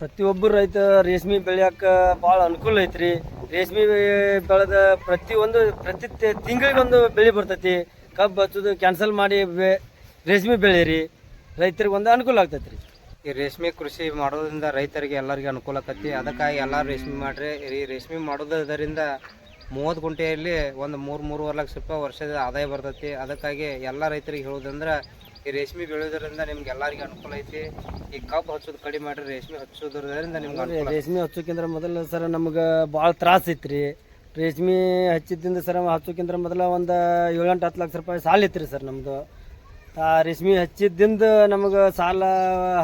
ಪ್ರತಿಯೊಬ್ಬರು ರೈತ ರೇಷ್ಮೆ ಬೆಳೆಯೋಕೆ ಭಾಳ ಅನುಕೂಲ ಐತ್ರಿ. ರೇಷ್ಮೆ ಬೆಳೆದ ಪ್ರತಿಯೊಂದು, ಪ್ರತಿ ತಿಂಗಳಿಗೊಂದು ಬೆಳೆ ಬರ್ತೈತಿ. ಕಬ್ಬು ಹಚ್ಚೋದು ಕ್ಯಾನ್ಸಲ್ ಮಾಡಿ ರೇಷ್ಮೆ ಬೆಳೆಯಿರಿ. ರೈತರಿಗೆ ಒಂದು ಅನುಕೂಲ ಆಗ್ತೈತಿ ರೀ ಈ ರೇಷ್ಮೆ ಕೃಷಿ ಮಾಡೋದ್ರಿಂದ ರೈತರಿಗೆ ಎಲ್ಲರಿಗೆ ಅನುಕೂಲ ಆಕತಿ ಅದಕ್ಕಾಗಿ ಎಲ್ಲ ರೇಷ್ಮೆ ಮಾಡ್ರಿ. ಈ ರೇಷ್ಮೆ ಮಾಡೋದರಿಂದ ಮೂವತ್ತು ಗುಂಟೆಯಲ್ಲಿ ಒಂದು ಮೂರು, ಮೂರುವರೆ ಲಕ್ಷ ರೂಪಾಯಿ ವರ್ಷದ ಆದಾಯ ಬರ್ತೈತಿ. ಅದಕ್ಕಾಗಿ ಎಲ್ಲ ರೈತರಿಗೆ ಹೇಳೋದಂದ್ರೆ ಈ ರೇಷ್ಮೆ ಬೆಳೆಯೋದ್ರಿಂದ ನಿಮ್ಗೆ ಎಲ್ಲರಿಗೂ ಅನುಕೂಲ ಐತಿ. ಈ ಕಬ್ಬು ಹಚ್ಚೋದು ಕಡಿಮೆ ಮಾಡ್ರಿ ರೇಷ್ಮೆ ಹಚ್ಚೋದ್ರಿಂದ ನಿಮ್ಗೆ ಅನುಕೂಲ. ರೇಷ್ಮೆ ಹಚ್ಚೋಕ್ಕಿಂತ ಮೊದಲು ಸರ ನಮ್ಗೆ ಭಾಳ ತ್ರಾಸ ಐತ್ರಿ. ರೇಷ್ಮೆ ಹಚ್ಚಿದ್ದಿಂದ ಸರ ಹಚ್ಚೋಕ್ಕಿಂತ ಮೊದಲ ಒಂದು ಏಳೆಂಟು ಹತ್ತು ಲಕ್ಷ ರೂಪಾಯಿ ಸಾಲ ಐತ್ರಿ ಸರ್ ನಮ್ಮದು ಆ ರೇಷ್ಮೆ ಹಚ್ಚಿದ್ದಿಂದ ನಮಗೆ ಸಾಲ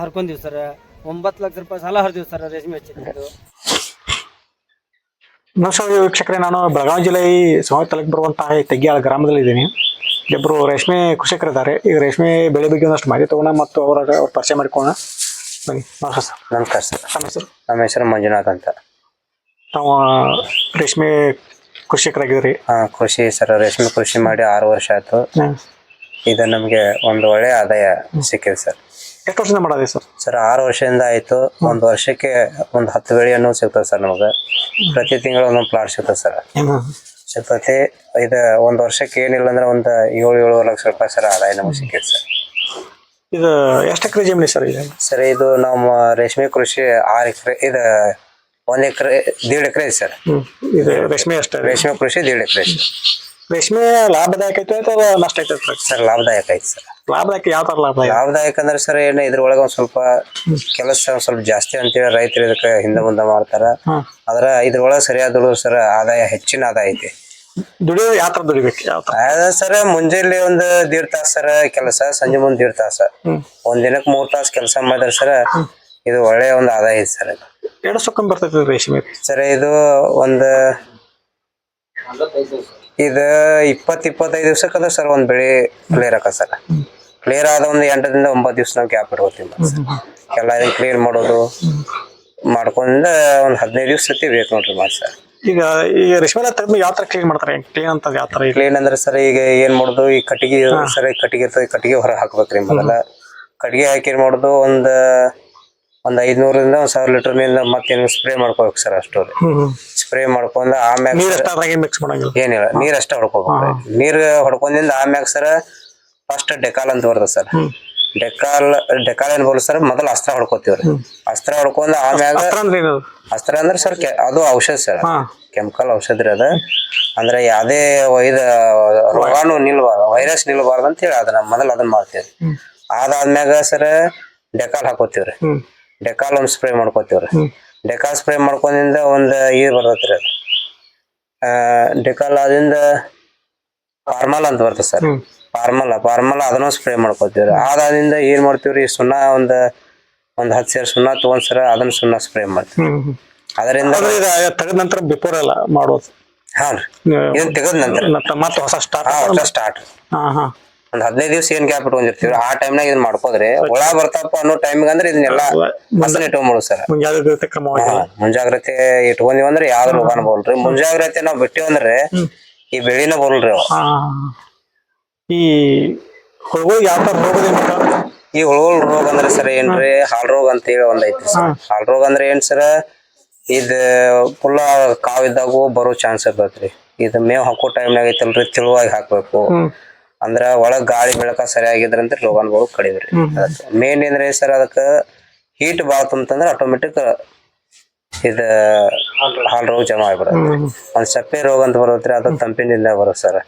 ಹರ್ಕೊಂಡೀವಿ ಸರ್. ಒಂಬತ್ತು ಲಕ್ಷ ರೂಪಾಯಿ ಸಾಲ ಹರಿದೀವಿ ಸರ್ ರೇಷ್ಮೆ ಹಚ್ಚಿದ್ದು ನಮಸ್ಕಾರ ವೀಕ್ಷಕರೇ. ನಾನು ಬೆಳಗಾವಿ ಜಿಲ್ಲೆ ಈ ತಲೆಗೆ ತಾಲೂಕು ಬರುವಂತಹ ಈ ತೆಗ್ಯಾಳ ಗ್ರಾಮದಲ್ಲಿ ಇದ್ದೀನಿ ಇಬ್ಬರು ರೇಷ್ಮೆ ಕೃಷಿಕರಿದ್ದಾರೆ ಈಗ ರೇಷ್ಮೆ ಬೆಳೆ ಬಗ್ಗೆ ಒಂದಷ್ಟು ಮಾಹಿತಿ ತಗೋಣ ಮತ್ತು ಅವರ ಅವ್ರ ಪರಿಚಯ ಮಾಡಿಕೊಳ್ಳೋಣ. ಬನ್ನಿ ನಮಸ್ಕಾರ ಸರ್. ನಮಸ್ಕಾರ ಸರ್. ನಮ್ಮ ಹೆಸರು? ನಮ್ಮ ಹೆಸರು ಮಂಜುನಾಥ್ ಅಂತ. ನಾವು ರೇಷ್ಮೆ ಕೃಷಿಕರಾಗಿದ್ದೀರಿ. ಹಾಂ ಕೃಷಿ ಸರ್ ರೇಷ್ಮೆ ಕೃಷಿ ಮಾಡಿ ಆರು ವರ್ಷ ಆಯ್ತು. ಇದು ನಮಗೆ ಒಂದು ಒಳ್ಳೆಯ ಆದಾಯ ಸಿಕ್ಕಿದೆ ಸರ್. ಎಷ್ಟು ವರ್ಷದಿಂದ ಮಾಡೋದಿ ಸರ್? ಸರ್ ಆರು ವರ್ಷದಿಂದ ಆಯ್ತು. ಒಂದು ವರ್ಷಕ್ಕೆ ಒಂದು ಹತ್ತು ಬೆಳೆಯನ್ನು ಸಿಗ್ತದೆ ಸರ್ ನಮಗೆ. ಪ್ರತಿ ತಿಂಗಳು ಒಂದೊಂದು ಪ್ಲಾಟ್ ಸಿಗ್ತದೆ ಸರ್. ಸಿಗ್ತೈತಿ ಇದ ಒಂದು ವರ್ಷಕ್ಕೆ ಏನಿಲ್ಲ ಅಂದ್ರೆ ಒಂದು ಏಳು ಏಳುವರೆ ಲಕ್ಷ ರೂಪಾಯಿ ಸರ ಆದಾಯ ನಮಗೆ ಸಿಕ್ಕಿದೆ ಸರ್. ಇದು ಎಷ್ಟು ಎಕರೆ ಜಮೀನು ಸರ್ ಇದೆ? ಸರ್ ಇದು ನಮ್ಮ ರೇಷ್ಮೆ ಕೃಷಿ ಆರು ಎಕರೆ ಇದು ಒಂದ್ ಎಕರೆ ದೇಡ್ ಎಕರೆ ಐತೆ ಸರ್. ಇದು ರೇಷ್ಮೆ ಅಷ್ಟೇ? ರೇಷ್ಮೆ ಕೃಷಿ ದೇಡ್ ಎಕರೆ ರೇಷ್ಮೆ ಲಾಭದಾಯಕ ಐತೆ ಅಥವಾ ನಷ್ಟ ಐತೆ ಸರ್ ಲಾಭದಾಯಕ ಐತೆ ಸರ್. ಲಾಭದಾಯಕ ಯಾವ ತರ ಲಾಭ ಲಾಭದಾಯಕ ಅಂದ್ರೆ ಸರ್ ಏನ ಇದ್ರೊಳಗ ಒಂದ್ ಸ್ವಲ್ಪ ಕೆಲಸ ಒಂದ್ ಸ್ವಲ್ಪ ಜಾಸ್ತಿ ಅಂತೇಳಿ ರೈತರು ಇದಕ್ಕ ಹಿಂದೆ ಮುಂದೆ ಮಾಡ್ತಾರ. ಆದ್ರ ಇದ್ರೊಳಗ ಸರಿಯಾದ ದುಡಿದ್ರು ಸರ್ ಆದಾಯ ಹೆಚ್ಚಿನ ಆದಾಯ ಐತಿ. ದುಡಿಯೋದು ಯಾವ ತರ ದುಡಿಬೇಕು ಯಾವ ಥರ ಅದ ಸರ್ ಮುಂಜಾನೆ ಒಂದ್ ದೀಡ್ ತಾಸ ಸರ್ ಕೆಲಸ ಸಂಜೆ ಮುಂದ್ ದೀಡ್ ತಾಸ. ಒಂದ್ ದಿನಕ್ ಮೂರ್ ತಾಸ ಕೆಲಸ ಮಾಡಿದ್ರೆ ಸರ್ ಇದು ಒಳ್ಳೆಯ ಒಂದು ಆದಾಯ ಐತಿ ಸರ್ ಎರಡು ಸುಕ್ಕಂಬ ಬರ್ತೈತಿ ರೇಷ್ಮೆ. ಸರ್ ಇದು ಒಂದು ಇದು ಇಪ್ಪತ್ ಇಪ್ಪತ್ತೈದು ದಿವ್ಸಕ್ಕದ ಸರ್ ಒಂದ್ ಬೆಳೆ ಕ್ಲಿಯರ್ ಆಕ ಸರ್. ಕ್ಲಿಯರ್ ಆದ ಒಂದು ಎಂಟರಿಂದ ಒಂಬತ್ತು ದಿವ್ಸ ನಾವು ಗ್ಯಾಪ್ ಇಟ್ಕೋತೀವಿ ಎಲ್ಲ ಇದನ್ನ ಕ್ಲೀನ್ ಮಾಡೋದು ಮಾಡ್ಕೊಂಡ ಒಂದ್ ಹದಿನೈದು ದಿವ್ಸ ಸತಿ ಬೇಕು ನೋಡ್ರಿ ಮಾಡ್ ಸರ್. ಈಗ ಈಗ ರೇಷ್ಮೆ ತೆಗೆದು ಯಾವ ತರ ಕ್ಲೀನ್ ಮಾಡ್ತಾರೆ? ಕ್ಲೀನ್ ಅಂತ ಯಾವ ತರ ಕ್ಲೀನ್ ಅಂದ್ರೆ ಸರ್ ಈಗ ಏನ್ ಮಾಡುದು ಈ ಕಟ್ಟಿಗೆ ಸರ್ ಕಟ್ಟಿಗೆ ಇರ್ತದೆ ಕಟ್ಟಿಗೆ ಹೊರ ಹಾಕ್ಬೇಕ್ರಿ ಮೊದಲ. ಕಟ್ಟಿಗೆ ಹಾಕಿ ಏನ್ ಮಾಡುದು ಒಂದ್ ಒಂದ್ ಐದ್ನೂರಿಂದ ಒಂದ್ ಸಾವಿರ ಲೀಟರ್ನಿಂದ ಮತ್ತೇನು ಸ್ಪ್ರೇ ಮಾಡ್ಕೋಬೇಕು ಸರ್ ಅಷ್ಟು ಸ್ಪ್ರೇ ಮಾಡ್ಕೊಂಡ್ ಆಮ್ಯಾಗ ಮಿಕ್ಸ್ ಮಾಡಂಗಿಲ್ಲ. ಏನಿಲ್ಲ ನೀರ್ ಅಷ್ಟೇ ಹೊಡ್ಕೋಬೇಕು ನೀರ್ ಹೊಡ್ಕೊಂಡಿಂದ ಆಮ್ಯಾಗ ಸರ್ ಫಸ್ಟ್ ಡೆಕಾಲ್ ಅಂತ ಬರ್ತದೆ ಸರ್ ಡೆಕಾಲ್ ಡೆಕಾಲ್ ಏನ್ ಬರ್ತದೆ ಸರ್ ಮೊದಲ ಅಸ್ತ್ರ ಹೊಡ್ಕೋತೀವ್ರಿ. ಅಸ್ತ್ರ ಹೊಡ್ಕೊಂಡ್ ಆಮ್ಯಾಗ ಅಸ್ತ್ರ ಅಂದ್ರೆ ಸರ್ ಅದು ಔಷಧ ಸರ್ ಕೆಮಿಕಲ್ ಔಷಧ ರೀ ಅದ. ಅಂದ್ರೆ ಯಾವ್ದೇ ವೈದ ರೋಗಾಣು ನಿಲ್ಬಾರ್ದು ವೈರಸ್ ನಿಲ್ಬಾರ್ದು ಅಂತ ಹೇಳಿ ಅದನ್ನ ಮೊದಲ ಅದನ್ನ ಮಾಡ್ತೀವಿ ಅದಾದ್ಮ್ಯಾಗ ಸರ್ ಡೆಕಾಲ್ ಹಾಕೋತೀವ್ರಿ. ಡೆಕಾಲ್ ಒಂದು ಸ್ಪ್ರೇ ಮಾಡ್ಕೋತೀವ್ರಿ. ಡೆಕಾಲ್ ಸ್ಪ್ರೇ ಮಾಡ್ಕೊಂಡಿಂದ ಒಂದು ಇದು ಬರ್ತೈತ್ರಿ ಅದು. ಡೆಕಾಲ್ ಆದಿಂದ ಫಾರ್ಮಲ್ ಅಂತ ಬರ್ತದೆ ಸರ್. ಫಾರ್ಮಲ್ ಫಾರ್ಮಲ್ ಅದನ್ನು ಸ್ಪ್ರೇ ಮಾಡ್ಕೋತೀವ್ರಿ. ಅದಾದಿಂದ ಏನ್ ಮಾಡ್ತೀವ್ರಿ ಸುಣ್ಣ ಒಂದು ಒಂದ್ ಹತ್ತು ಸೇರ್ ಸುಣ್ಣ ತಗೊಂಡ್ ಸರ ಅದನ್ನ ಸುಣ್ಣ ಸ್ಪ್ರೇ ಮಾಡ್ತೀವಿ. ಅದರಿಂದ ತೆಗೆದ ನಂತರ ಬಿಫೋರ್ ಎಲ್ಲ ಮಾಡೋದು. ಹಾ ರೀ. ಇದನ್ನ ತೆಗದ ನಂತರ. ಮತ್ತೆ ಹೊಸ ಸ್ಟಾರ್ಟ್ ಸ್ಟಾರ್ಟ್ ಹಾ ಹಾ. ಒಂದ್ ಹದಿನೈದು ದಿವಸ ಏನ್ ಗ್ಯಾಪ್ ಇಟ್ಕೊಂಡಿರ್ತೀವಿ ಆ ಟೈಮ್ನಾಗ ಇದನ್ನ ಮಾಡ್ಕೋದ್ರಿ ಹುಳ ಬರ್ತಪ್ಪ ಅನ್ನೋ ಟೈಮ್ಗೆ ಅಂದ್ರೆ ಇದನ್ನೆಲ್ಲ ಹಸನ್ ಇಟ್ಕೊಂಡ್ಬಿಡು ಸರ್. ಮುಂಜಾಗ್ರತೆ ಕ್ರಮವಾಗಿ. ಮುಂಜಾಗ್ರತೆ ಇಟ್ಕೊಂಡಿವಿ ಅಂದ್ರೆ ಯಾವ್ದು ರೋಗನ ಬರಲ್ರಿ. ಮುಂಜಾಗ್ರತೆ ನಾವ್ ಬಿಟ್ಟಿವಿ ಅಂದ್ರೆ ಈ ಬೆಳಿನ ಬರಲ್ರಿ ಅವ. ಹಾ ಈ ಯಾವ ರೋಗದಿಂದ ಈ ಹುಳುಗಳ ರೋಗ ಅಂದ್ರೆ ಸರ್ ಏನ್ರಿ? ಹಾಲ್ ರೋಗ ಅಂತ ಹೇಳಿ ಒಂದ್ ಐತಿ ಸರ್. ಹಾಲ್ ರೋಗ ಅಂದ್ರೆ ಏನ್ ಸರ್? ಇದ್ ಫುಲ್ಲ ಕಾವಿದ್ದಾಗೂ ಬರೋ ಚಾನ್ಸ್ ಇರ್ತೈತ್ರಿ. ಇದ್ ಮೇವ್ ಹಾಕೋ ಟೈಮ್ನಾಗ ಐತಲ್ರಿ ತಿಳುವಾಗಿ ಹಾಕ್ಬೇಕು. ಅಂದ್ರ ಒಳಗ್ ಗಾಳಿ ಬೆಳಕ ಸರಿಯಾಗಿದ್ರಂತ ರೋಗಾನುಗಳು ಕಡಿಮೆ ರೀ ಮೇನ್ ಏನ್ರಿ ಸರ್ ಅದಕ್ಕ ಹೀಟ್ ಬಾಳ ತುಂಬಂದ್ರ ಆಟೋಮೆಟಿಕ್ ಇದ ಹಾಲ್ ರೋಗ ಜಮಾ ಆಗ್ಬಿಡತ್ತೆ. ಒಂದ್ ಸಪ್ಪೆ ರೋಗ ಅಂತ ಬರುತ್ತೆ ಅದು ತಂಪಿನಿಂದ ಬರುತ್ತೆ ಸರ್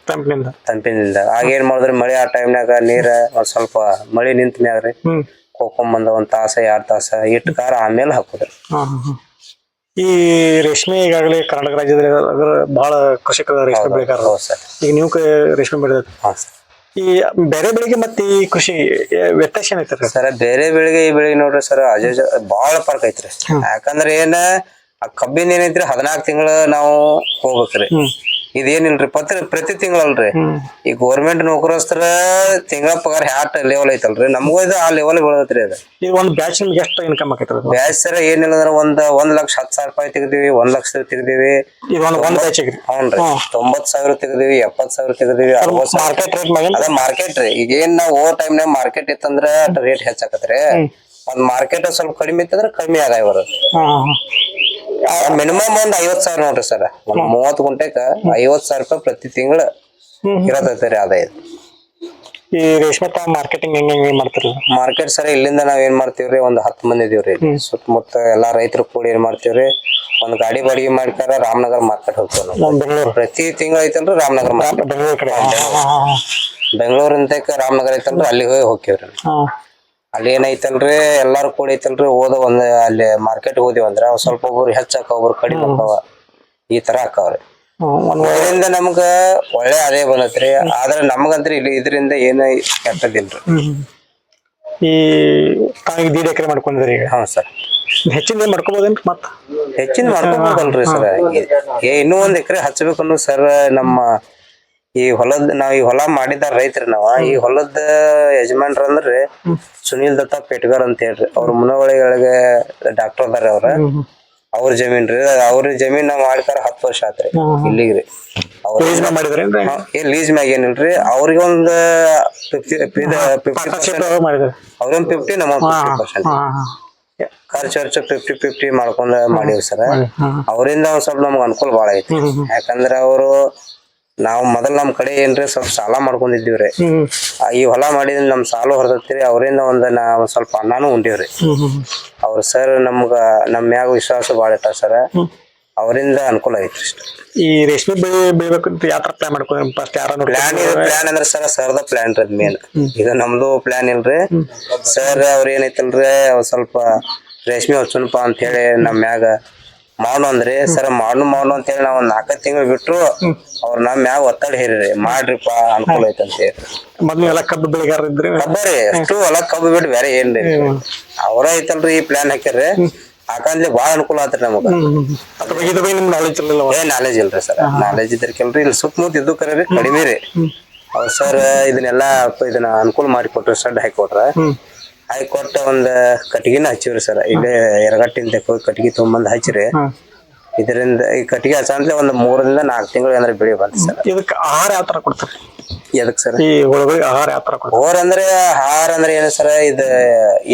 ತಂಪಿನಿಂದ. ಆಗೇನ್ ಆಗ ಏನ್ ಮಾಡಿದ್ರಿ ಮಳೆ ಆ ಟೈಮ್ನಾಗ ನೀರ ಒಂದ್ ಸ್ವಲ್ಪ ಮಳಿ ನಿಂತ ಮ್ಯಾಗ್ರಿ. ರೀ ಬಂದ ಕೋಕೊಂಬಂದ ಒಂದ್ ತಾಸ ಎರಡ್ ತಾಸ ಇಟ್ಟು ಕಾರ ಆಮೇಲೆ ಹಾಕುದ್ರಿ. ಈ ರೇಷ್ಮೆ ಈಗಾಗಲೇ ಕರ್ನಾಟಕ ರಾಜ್ಯದಲ್ಲಿ ಅದ್ರ ಬಹಳ ಕೃಷಿಕರ ರೇಷ್ಮೆ ಬೆಳೆಗಾರ ಈಗ ನೀವು ರೇಷ್ಮೆ ಬೆಳೆದ ಹಾ ಸರ್ ಈ ಬೇರೆ ಬೆಳೆಗೆ ಮತ್ತೆ ಈ ಕೃಷಿ ವ್ಯತ್ಯಾಸ ಏನೈತೆ ಸರ್? ಬೇರೆ ಬೆಳಿಗ್ಗೆ ಈ ಬೆಳಿಗ್ಗೆ ನೋಡ್ರಿ ಸರ್ ಅಜ ಬಾಳ ಫರ್ಕ್ ಐತ್ರಿ. ಯಾಕಂದ್ರೆ ಏನ ಆ ಕಬ್ಬಿನ ಏನೈತ್ರಿ ಹದಿನಾಲ್ಕು ತಿಂಗಳ ನಾವು ಹೋಗ್ಬೇಕ್ರಿ. ಇದೇನಿಲ್ರಿ? ಪತ್ರ ಪ್ರತಿ ತಿಂಗಳಲ್ರಿ. ಈ ಗೌರ್ಮೆಂಟ್ ನೌಕರಸ್ತರ ತಿಂಗಳ ಪಗಾರ ಹ್ಯಾಟ್ ಲೆವೆಲ್ ಐತಲ್ರಿ? ನಮಗೂ ಇದು ಆ ಲೆವೆಲ್ ಬೆಳದತ್ರಿ ಅದು. ಈಗ ಒಂದು ಬ್ಯಾಚ್ ಎಷ್ಟು ಇನ್ಕಮ್ ಆಕೈತ್ರಿ ಬ್ಯಾಚ್ ಸರ ಏನಿಲ್ಲ ಅಂದ್ರ ಒಂದ್ ಒಂದ್ ಲಕ್ಷ ಹತ್ತು ಸಾವಿರ ರೂಪಾಯಿ ತೆಗ್ದಿವಿ ಒಂದ್ ಲಕ್ಷ ತೆಗ್ದಿವಿ. ಈಗ ಒಂದು ಒಂದು ಬ್ಯಾಚ್ ರೀ ಹ್ಞೂನ್ರಿ ತೊಂಬತ್ ಸಾವಿರ ತೆಗ್ದಿವಿ ಎಪ್ಪತ್ ಸಾವಿರ ತೆಗ್ದಿವಿ ಅರವತ್ ಮಾರ್ಕೆಟ್ ರೇಟ್ ಅದ ಮಾರ್ಕೆಟ್ ರೀ. ಈಗ ಏನ್ ನಾವ್ ಓವರ್ ಟೈಮ್ ನಾಗ ಮಾರ್ಕೆಟ್ ಇತ್ತಂದ್ರ ರೇಟ್ ಹೆಚ್ಚಾಕತ್ರಿ. ಒಂದ್ ಮಾರ್ಕೆಟ್ ಸ್ವಲ್ಪ ಕಡಿಮೆ ಇತ್ತಂದ್ರೆ ಕಡಿಮೆ ಆದಾಯ ಇವರು ಮಿನಿಮಮ್ ಒಂದ್ ಐವತ್ ಸಾವಿರ ನೋಡ್ರಿ ಸರ್. ಒಂದ್ ಮೂವತ್ ಗುಂಟೆಕ ಐವತ್ ಸಾವಿರ ರೂಪಾಯಿ ಪ್ರತಿ ತಿಂಗಳ ಇರತೈತಿ ರೀ ಆದಾಯ. ಈ ರೇಷ್ಮೆ ಮಾರ್ಕೆಟಿಂಗ್ ಹೆಂಗ್ ಹೆಂಗ್ ಮಾಡ್ತಿರಲ್ಲ ಮಾರ್ಕೆಟ್ ಸರ್ ಇಲ್ಲಿಂದ ನಾವ್ ಏನ್ ಮಾಡ್ತೀವ್ರಿ? ಒಂದ್ ಹತ್ತು ಮಂದಿ ಇದೀವ್ರಿ. ಸುತ್ತಮುತ್ತ ಎಲ್ಲಾ ರೈತರು ಕೂಡಿ ಏನ್ ಮಾಡ್ತೀವ್ರಿ? ಒಂದ್ ಗಾಡಿ ಬಾಡಿಗೆ ಮಾಡ್ತಾರ ರಾಮನಗರ ಮಾರ್ಕೆಟ್ ಹೋಗ್ತೇವೆ ನಾವು. ಬೆಂಗಳೂರು. ಪ್ರತಿ ತಿಂಗಳ ಐತಲ್ರಿ ರಾಮನಗರ ಮಾರ್ಕೆಟ್ ಬೆಂಗಳೂರು ಕಡೆ. ಬೆಂಗಳೂರಿಂದ ರಾಮನಗರ ಐತಲ್ರಿ ಅಲ್ಲಿ ಹೋಗಿ ಹೋಗ್ತೀವ್ರಿ ಅಲ್ಲಿ ಏನೈತಲ್ರಿ ಎಲ್ಲಾರು ಕೂಡ ಐತಲ್ರಿ ಹೋದ ಒಂದ್ ಅಲ್ಲಿ ಮಾರ್ಕೆಟ್ ಹೋದಿವಿ ಅಂದ್ರ ಅವ್ ಸ್ವಲ್ಪ ಒಬ್ರು ಹೆಚ್ಚಾಕ ಒಬ್ರು ಕಡಿಮೆ ಆಕಾವ ಈ ತರ ಆಕಾವ್ರಿ ಹಾ, ಒಂದ್ ಇದರಿಂದ ನಮ್ಗ ಒಳ್ಳೆ ಆದಾಯ ಬಂದತ್ರಿ. ಆದ್ರೆ ನಮಗಂತ್ರಿ ಇಲ್ಲಿ ಇದರಿಂದ ಏನು ಕೆಟ್ಟದಿಲ್ರಿ ಈ ತಾವಿಗೆ ದೀಡ್ ಎಕರೆ ಮಾಡ್ಕೊಂಡಿದ್ರಿ ಈಗ? ಹಾ ಸರ್. ಹೆಚ್ಚಿನ ಮಾಡ್ಕೋಬಹುದೇನ್ರಿ ಮತ್ತ? ಹೆಚ್ಚಿನ ಮಾಡ್ಕೋಬಹುದಲ್ರಿ ಸರ್. ಏ ಇನ್ನೂ ಒಂದ್ ಎಕರೆ ಹಚ್ಬೇಕು ಅನ್ನೋ ಸರ್ ನಮ್ಮ ಈ ಹೊಲದ ನಾವ್ ಈ ಹೊಲ ಮಾಡಿದ ರೈತ್ರಿ ನಾವ ಈ ಹೊಲದ ಯಜಮಾನ್ರ ಅಂದ್ರೆ ಸುನಿಲ್ ದತ್ತ ಪೇಟ್ಗರ್ ಅಂತ ಹೇಳ್ರಿ. ಅವ್ರ ಮುನವಳಿಗಳಿಗೆ ಡಾಕ್ಟರ್ ಅದಾರ ಅವ್ರ. ಅವ್ರ ಜಮೀನ್ ರೀ ಅವ್ರ ಜಮೀನ್ ನಾವ್ ಮಾಡ್ತಾರ ಹತ್ತು ವರ್ಷ ಆತ್ರಿ ಇಲ್ಲಿಗ್ರಿ ಅವ್ರ ಏನ್ ಲೀಸ್ ಮ್ಯಾಗ ಏನಿಲ್ರಿ ಅವ್ರಿಗೆ ಒಂದ್ ಫಿಫ್ಟಿ ಫಿಫ್ಟಿ ನಮ್ ಅವ್ರೊಂದ್ ಫಿಫ್ಟಿ ನಮ್ಮ ಫಿಫ್ಟಿ ಪರ್ಸೆಂಟ್ ಖರ್ಚು ಖರ್ಚು ಫಿಫ್ಟಿ ಫಿಫ್ಟಿ ಮಾಡ್ಕೊಂಡ್ ಮಾಡಿವ್ ಸರ್. ಅವರಿಂದ ಒಂದ್ ಸ್ವಲ್ಪ ನಮ್ಗೆ ಅನುಕೂಲ ಬಾಳ ಐತಿ ಯಾಕಂದ್ರ ಅವರು ನಾವು ಮೊದಲ್ ನಮ್ ಕಡೆ ಏನ್ರಿ ಸ್ವಲ್ಪ ಸಾಲ ಮಾಡ್ಕೊಂಡಿದ್ದೀವ್ರಿ. ಆ, ಈ ಹೊಲ ಮಾಡಿದ್ರೆ ನಮ್ ಸಾಲ ಹೊರದತ್ತೀರಿ ಅವರಿಂದ ಒಂದ್ ನಾವ್ ಸ್ವಲ್ಪ ಅನ್ನಾನು ಉಂಡಿವ್ರಿ. ಅವ್ರ ಸರ್ ನಮ್ಗ ನಮ್ ಮ್ಯಾಗ ವಿಶ್ವಾಸ ಬಾಳ ಇಟ್ಟ ಸರ್. ಅವರಿಂದ ಅನುಕೂಲ ಐತ್ರಿ ಈ ರೇಷ್ಮೆ ಬೆಳೆ ಬೆಳಿಬೇಕಂತ ಯಾವ ತರ ಪ್ಲಾನ್ ಮಾಡ್ಕೊಂಡ್ರಿ? ಫಸ್ಟ್ ಯಾರ ನೋಡಿ ಪ್ಲಾನ್ ಪ್ಲಾನ್ ಅಂದ್ರ ಸರ್ ಸರ್ದ ಪ್ಲಾನ್ ರೀ ಮೇನ್ ಇದು ನಮ್ದು ಪ್ಲಾನ್ ಇಲ್ರಿ. ಸರ್ ಅವ್ರ ಏನೈತಲ್ರಿ ಅವ್ ಸ್ವಲ್ಪ ರೇಷ್ಮೆ ಹೊಚ್ಚನಪ್ಪ ಅಂತ ಹೇಳಿ ನಮ್ ಮ್ಯಾಗ ಮಾಡು ಅಂದ್ರಿ ಸರ್ ಮಾಡು ಮಾಡು ಅಂತ ಹೇಳಿ ನಾವ್ ಒಂದ್ ನಾಲ್ಕ ತಿಂಗಳು ಬಿಟ್ರು ಅವ್ರ ನಮ್ ಮ್ಯಾಗ ಒತ್ತಡ ಹೇರಿ ಮಾಡ್ರಿಪ್ಪ ಅನುಕೂಲ ಐತೆ ಅಂತ ಹೇಳಿ ಮೊದ್ಲು ಎಲ್ಲ ಕಬ್ಬು ಬೆಳೆಗಾರ ಇದ್ರಿ? ಕಬ್ಬರಿ ಅಷ್ಟು ಹೊಲ ಕಬ್ಬು ಬಿಟ್ಟು ಬೇರೆ ಏನ್ರಿ ಅವ್ರ ಐತಲ್ರಿ ಈ ಪ್ಲಾನ್ ಹಾಕ್ಯಾರ್ರಿ. ಹಾಕಂದ್ಲಿ ಬಾಳ ಅನುಕೂಲ ಆತ್ರಿ ನಮಗ. ಅದ್ರ ಬಗ್ಗೆ ಇದ್ರ ಬಗ್ಗೆ ನಿಮ್ಗೆ ನಾಲೆಜ್ ಇರಲಿಲ್ಲ ಏ ನಾಲೆಜ್ ಇಲ್ರಿ ಸರ್. ನಾಲೆಜ್ ಇದ್ರ ಕೆಲ್ರಿ ಇಲ್ಲಿ ಸುತ್ತಮುತ್ತ ಇದ್ದು ಕರೆ ಕಡಿಮೆ ರೀ. ಅವ್ರ ಸರ್ ಇದನ್ನೆಲ್ಲ ಇದನ್ನ ಅನುಕೂಲ ಮಾಡಿ ಕೊಟ್ರಿ ಸಡ್ ಹಾಕಿ ಕೊಟ್ರ. ಹಾಕಿ ಕೊಟ್ಟ ಒಂದ್ ಕಟ್ಟಿಗೆನ ಹಚ್ಚಿವ್ರಿ ಸರ್. ಇಲ್ಲೇ ಎರಗಟ್ಟಿಂದ ಹೋಗಿ ಕಟ್ಟಿಗೆ ತೊಗೊಂಬಂದ್ ಹಚ್ಚಿರಿ. ಇದರಿಂದ ಈ ಕಟ್ಟಿಗೆ ಹಚ್ಚಂದ್ರೆ ಒಂದ್ ಮೂರರಿಂದ ನಾಲ್ಕು ತಿಂಗಳು ಏನಾರ ಬೆಳಿ ಬಂತ ಸರ್. ಇದಕ್ಕೆ ಆಹಾರ ಯಾವ ತರ ಕೊಡ್ತಾರೆ? ಎದಕ್ ಸರ್? ಈ ಹುಳುಗಳಿಗೆ ಆಹಾರ ಯಾವ ತರ ಕೊಡ್ತಾರೆ? ಓರ್ ಅಂದ್ರೆ ಆಹಾರ ಅಂದ್ರೆ ಏನು ಸರ್ ಇದ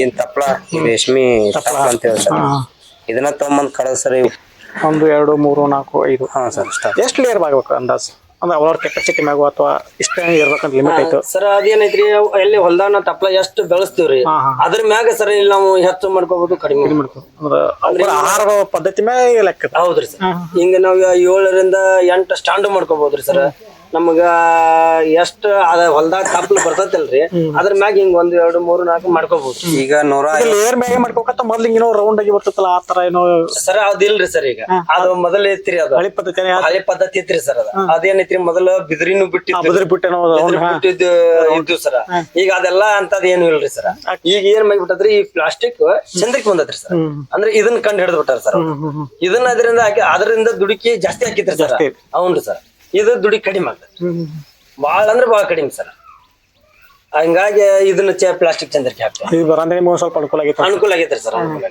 ಏನ್ ತಪ್ಲ ಈ ರೇಷ್ಮಿ ತಪ್ಲ. ಅಂತ ಹೇಳಿ ಸರ್. ಇದನ್ನ ತಗೊಂಬಂದ್ ಕಳದ್ ಸರ್ ಇವ್. ಒಂದು ಎರಡು ಮೂರು ನಾಲ್ಕು ಐದು. ಹಾ ಸರ್ ಎಷ್ಟು ಲೇಯರ್ ಆಗ್ಬೇಕು ಅಂದಾಜ್? ಅಂದ್ರೆ ಅವ್ರವ್ರ ಕೆಪಾಸಿಟಿ ಮ್ಯಾಗ ಅಥವಾ ಇಷ್ಟ ಇರ್ಬೇಕಂತ ಲಿಮಿಟ್ ಐತು ಸರ್ ಅದೇನೈತ್ರಿ ಎಲ್ಲಿ ಹೊಲ್ದಾನ ತಪ್ಪಲ ಎಷ್ಟು ಬೆಳೆಸ್ತೀವ್ರಿ? ಹಾ, ಹಾ. ಅದ್ರ ಮ್ಯಾಗ ಸರ್ ಇಲ್ಲಿ ನಾವು ಹೆಚ್ಚು ಮಾಡ್ಕೋಬಹುದು ಕಡಿಮೆ. ಅಂದ್ರೆ ಅವ್ರ ಆಹಾರ ಪದ್ಧತಿ ಮ್ಯಾಗ ಲೆಕ್ಕ. ಹೌದ್ರಿ ಸರ್. ಹಿಂಗ ನಾವ್ ಏಳರಿಂದ ಎಂಟು ಸ್ಟ್ಯಾಂಡ್ ಮಾಡ್ಕೋಬಹುದ್ರಿ ಸರ್. ನಮಗ ಎಷ್ಟ ಅದ ಹೊಲ್ದಾಗ ತಪ್ಪಲು ಬರ್ತೈತಲ್ರಿ ಅದ್ರ ಮ್ಯಾಗ ಹಿಂಗ್ ಒಂದ್ ಎರಡು ಮೂರು ನಾಲ್ಕು ಮಾಡ್ಕೋಬಹುದು ಈಗ ನೂರ ಲೇಯರ್ ಮ್ಯಾಗೆ ಮಾಡ್ಕೋಕತ್ತ ಮೊದ್ಲು ಏನೋ ರೌಂಡ್ ಆಗಿ ಬರ್ತೈತಲ್ಲ ಆ ತರ ಏನೋ ಸರ್ ಅದಿಲ್ರಿ ಸರ್ ಈಗ. ಅದು ಮೊದಲ ಐತ್ರಿ ಅದು. ಹಳಿ ಪದ್ಧತಿ ಹಳೆ ಪದ್ಧತಿ ಐತ್ರಿ ಸರ್ ಅದ. ಅದೇನೈತ್ರಿ ಮೊದಲ ಬಿದ್ರಿನು ಬಿಟ್ಟಿ ಬಿದ್ರಿ ಬಿಟ್ಟೇನೋ ಬಿಟ್ಟಿದ್ದು ಇದ್ದು ಸರ್. ಈಗ ಅದೆಲ್ಲ ಅಂತದ್ ಏನು ಇಲ್ರಿ ಸರ್. ಈಗ ಏನ್ ಮಾಡ್ಬಿಟ್ಟದ್ರಿ ಈ ಪ್ಲಾಸ್ಟಿಕ್ ಚಂದ್ರಕ್ಕೆ ಬಂದತ್ರಿ ಸರ್. ಅಂದ್ರೆ ಇದನ್ನ ಕಂಡು ಹಿಡಿದು ಬಿಟ್ಟಾರ ಸರ್ ಇದನ್ನ ಅದರಿಂದ ಹಾಕಿ ಅದರಿಂದ ದುಡುಕಿ ಜಾಸ್ತಿ ಹಾಕಿದ್ರಿ ಸರ್. ಅವನ್ರಿ ಸರ್. ಇದು ದುಡಿ ಕಡಿಮೆ ಆಗ್ತದೆ. ಬಾಳ ಅಂದ್ರೆ ಬಾಳ ಕಡಿಮೆ ಸರ್. ಹಂಗಾಗಿ ಇದನ್ನ ಚ ಪ್ಲಾಸ್ಟಿಕ್ ಚಂದ್ರಿಕೆ ಹಾಕ್ತಾರೆ ಇದು ಬರಂದ್ರೆ ನಿಮ್ಗೆ ಸ್ವಲ್ಪ ಅನುಕೂಲ ಆಗೈತೆ ಅನುಕೂಲ ಆಗೈತ್ರಿ ಸರ್ ಅನುಕೂಲ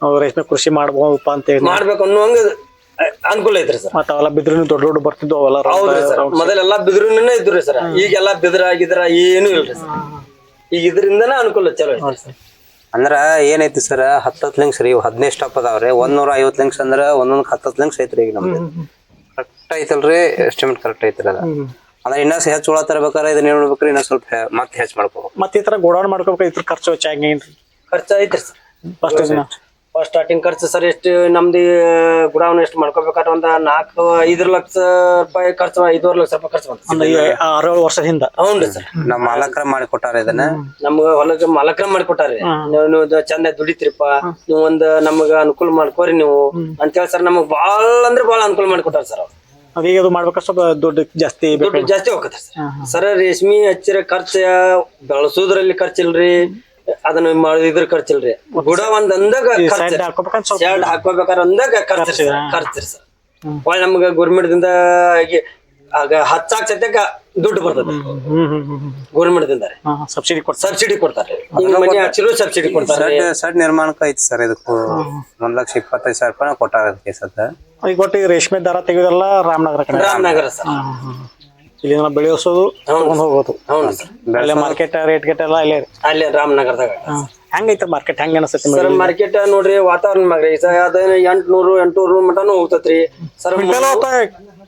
ನಾವು ರೇಷ್ಮೆ ಕೃಷಿ ಮಾಡ್ಬೋದಪ್ಪ ಅಂತ ಹೇಳಿ. ಮಾಡ್ಬೇಕು ಅನ್ನುವಂಗ ಹಂಗ ಅನುಕೂಲ ಐತ್ರಿ ಸರ್. ಮತ್ತೆ ಅವೆಲ್ಲ ಬಿದ್ರೂ ದೊಡ್ಡ ದೊಡ್ಡ ಬರ್ತಿದ್ವು ಅವೆಲ್ಲ ಹೌದ್ರಿ ಸರ್. ಮೊದಲೆಲ್ಲ ಬಿದಿರುನೇ ಇದ್ರಿ ಸರ್. ಈಗೆಲ್ಲ ಬಿದಿರ ಆಗಿದ್ರ ಏನು ಇಲ್ರಿ ಸರ್. ಈಗ ಇದರಿಂದನೇ ಅನುಕೂಲ ಚಲೋ ಐತ್ರಿ ಸರ್. ಅಂದ್ರ ಏನೈತಿ ಸರ್ ಹತ್ತತ್ತು ಲಿಂಕ್ಸ್ ರೀ ಹದಿನೈದು ಸ್ಟಾಪ್ ಅದಾವ್ರಿ. ಒಂದ್ ನೂರ ಐವತ್ತು ಲಿಂಕ್ಸ್ ಅಂದ್ರ ಒಂದೊಂದ್ ಹತ್ತತ್ತು ಲಿಂಕ್ಸ್ ಐತ್ರಿ ಈಗ ನಮ್ದು. ಕರೆಕ್ಟ್ ಐತಲ್ರಿ? ಎಸ್ಟಿಮೇಟ್ ಕರೆಕ್ಟ್ ಐತಲ್ಲ ಅದ. ಅಂದ್ರೆ ಇನ್ನ ಹೆಚ್ಚು ಹುಳ ತರಬೇಕಾದ್ರೆ ಇದನ್ನ ಏನ್ ಮಾಡ್ಬೇಕ್ರಿ ಇನ್ನ ಸ್ವಲ್ಪ ಮತ್ತೆ ಹೆಚ್ಚು ಮಾಡ್ಕೋಬೇಕು. ಮತ್ತೆ ಈ ತರ ಗೋಡೌನ್ ಮಾಡ್ಕೋಬೇಕು ಇದ್ರ ಖರ್ಚು ವೆಚ್ಚ ಹೆಂಗೇನ್ರಿ ಖರ್ಚು ಐತ್ರಿ ಫಸ್ಟ್ ಫಸ್ಟ್ ಸ್ಟಾರ್ಟಿಂಗ್ ಖರ್ಚು ಸರ್ ಎಷ್ಟು ನಮ್ದು ಗುಡಾವನ್ ಎಷ್ಟು ಮಾಡ್ಕೋಬೇಕಾದ್ರೆ ಒಂದ್ ನಾಲ್ಕು ಐದು ಲಕ್ಷ ರೂಪಾಯಿ ಖರ್ಚು ಐದೂವರೆ ಲಕ್ಷ ರೂಪಾಯಿ ಖರ್ಚು ಬಂತು ಅಂದ್ರೆ ಈ ಆರು ಏಳು ವರ್ಷದಿಂದ ಹೌನ್ರಿ ಸರ್. ನಮ್ಮ ಮಾಲಕರ ಮಾಡಿಕೊಟ್ಟಾರ ಇದನ್ನ. ನಮ್ಗ ಹೊಲಕ್ಕೆ ಮಾಲಕ್ರ ಮಾಡಿಕೊಟ್ಟಾರಿ ನೀವು ಚಂದ ದುಡಿತ್ರಿಪ್ಪ. ನೀವು ಒಂದ್ ನಮಗ ಅನುಕೂಲ ಮಾಡ್ಕೋರಿ ನೀವು. ಅಂತೇಳಿ ಸರ್ ನಮಗ್ ಬಾಳ ಅಂದ್ರೆ ಬಾಳ ಅನುಕೂಲ ಮಾಡಿಕೊಟ್ಟಾರ ಸರ್ ಅವ್ರು. ಅದೀಗ ಅದು ಮಾಡ್ಬೇಕಾದ್ರೆ ಸ್ವಲ್ಪ ದುಡ್ಡು ಜಾಸ್ತಿ ಬೇಕು ದುಡ್ಡು ಜಾಸ್ತಿ ಹೋಗತ್ತೆ ಸರ್. ರೇಷ್ಮಿ ಹಚ್ಚಿರ ಖರ್ಚ ಬೆಳೆಸೋದ್ರಲ್ಲಿ ಖರ್ಚಿಲ್ರಿ ಅದನ್ನ ಮಾಡಿದ್ರ ಖರ್ಚಿಲ್ರಿ. ಗುಡ ಒಂದ್ ಅಂದಾಗ ಹಾಕೋಬೇಕಾರ ಸೈಡ್ ಹಾಕೋಬೇಕಂತ ಸ್ವಲ್ಪ ಶರ್ಟ್ ಹಾಕೋಬೇಕಾದ್ರೆ ಅಂದಾಗ ಖರ್ಚು ಖರ್ಚು ಸರ್. ಒಳ್ಳೆ ನಮ್ಗ ಗೋರ್ಮೆಂಟ್ ದಿಂದ ಆಗಿ ಹಚ್ಚಾಕ್ ಸತ್ಯಕ್ಕ ದುಡ್ಡು ಬರ್ತದೆ. ಗೌರ್ಮೆಂಟ್ ಸಬ್ಸಿಡಿ ಕೊಡ್ತಾರೆ. ಸಬ್ಸಿಡಿ ಕೊಡ್ತಾರೆ. ಈಗ ಮನೆ ಹಚ್ಚಿರೋ ಸಬ್ಸಿಡಿ ಕೊಡ್ತಾರೆ. ಸಡ್ ನಿರ್ಮಾಣಕ್ಕೆ ಐತಿ ಸರ್ ಇದಕ್ಕೂ. ಒಂದ್ ಲಕ್ಷ ಇಪ್ಪತ್ತೈದು ಸಾವಿರ ರೂಪಾಯಿ ಕೊಟ್ಟಾರ ಅದಕ್ಕೆ ಈಗ ಒಟ್ಟು ಈ ರೇಷ್ಮೆ ದಾರ ತೆಗೆಯೋದೆಲ್ಲ ರಾಮನಗರ ಕಡೆ. ರಾಮನಗರ ಸರ್. ಇಲ್ಲಿಂದ ಬೆಳೆಸೋದು ತಗೊಂಡ್ ಹೋಗೋದು. ಅಲ್ಲೇ ಮಾರ್ಕೆಟ್ ರೇಟ್ ಗೇಟ್ ಎಲ್ಲ ಇಲ್ಲೇ ಅಲ್ಲೇ ಅಲ್ಲಿ ರಾಮನಗರದಾಗ. ಹೆಂಗೈತೆ ಮಾರ್ಕೆಟ್ ಹೆಂಗ ಅನಿಸ್ತೈತಿ ಸರ್ ಮಾರ್ಕೆಟ್ ನೋಡ್ರಿ ವಾತಾವರಣ ಮಾಗ್ರಿ. ಅದ ಎಂಟ್ನೂರು ಎಂಟ್ನೂರು ಮಟನು ಹೋಗ್ತತ್ರಿ. ಸರ್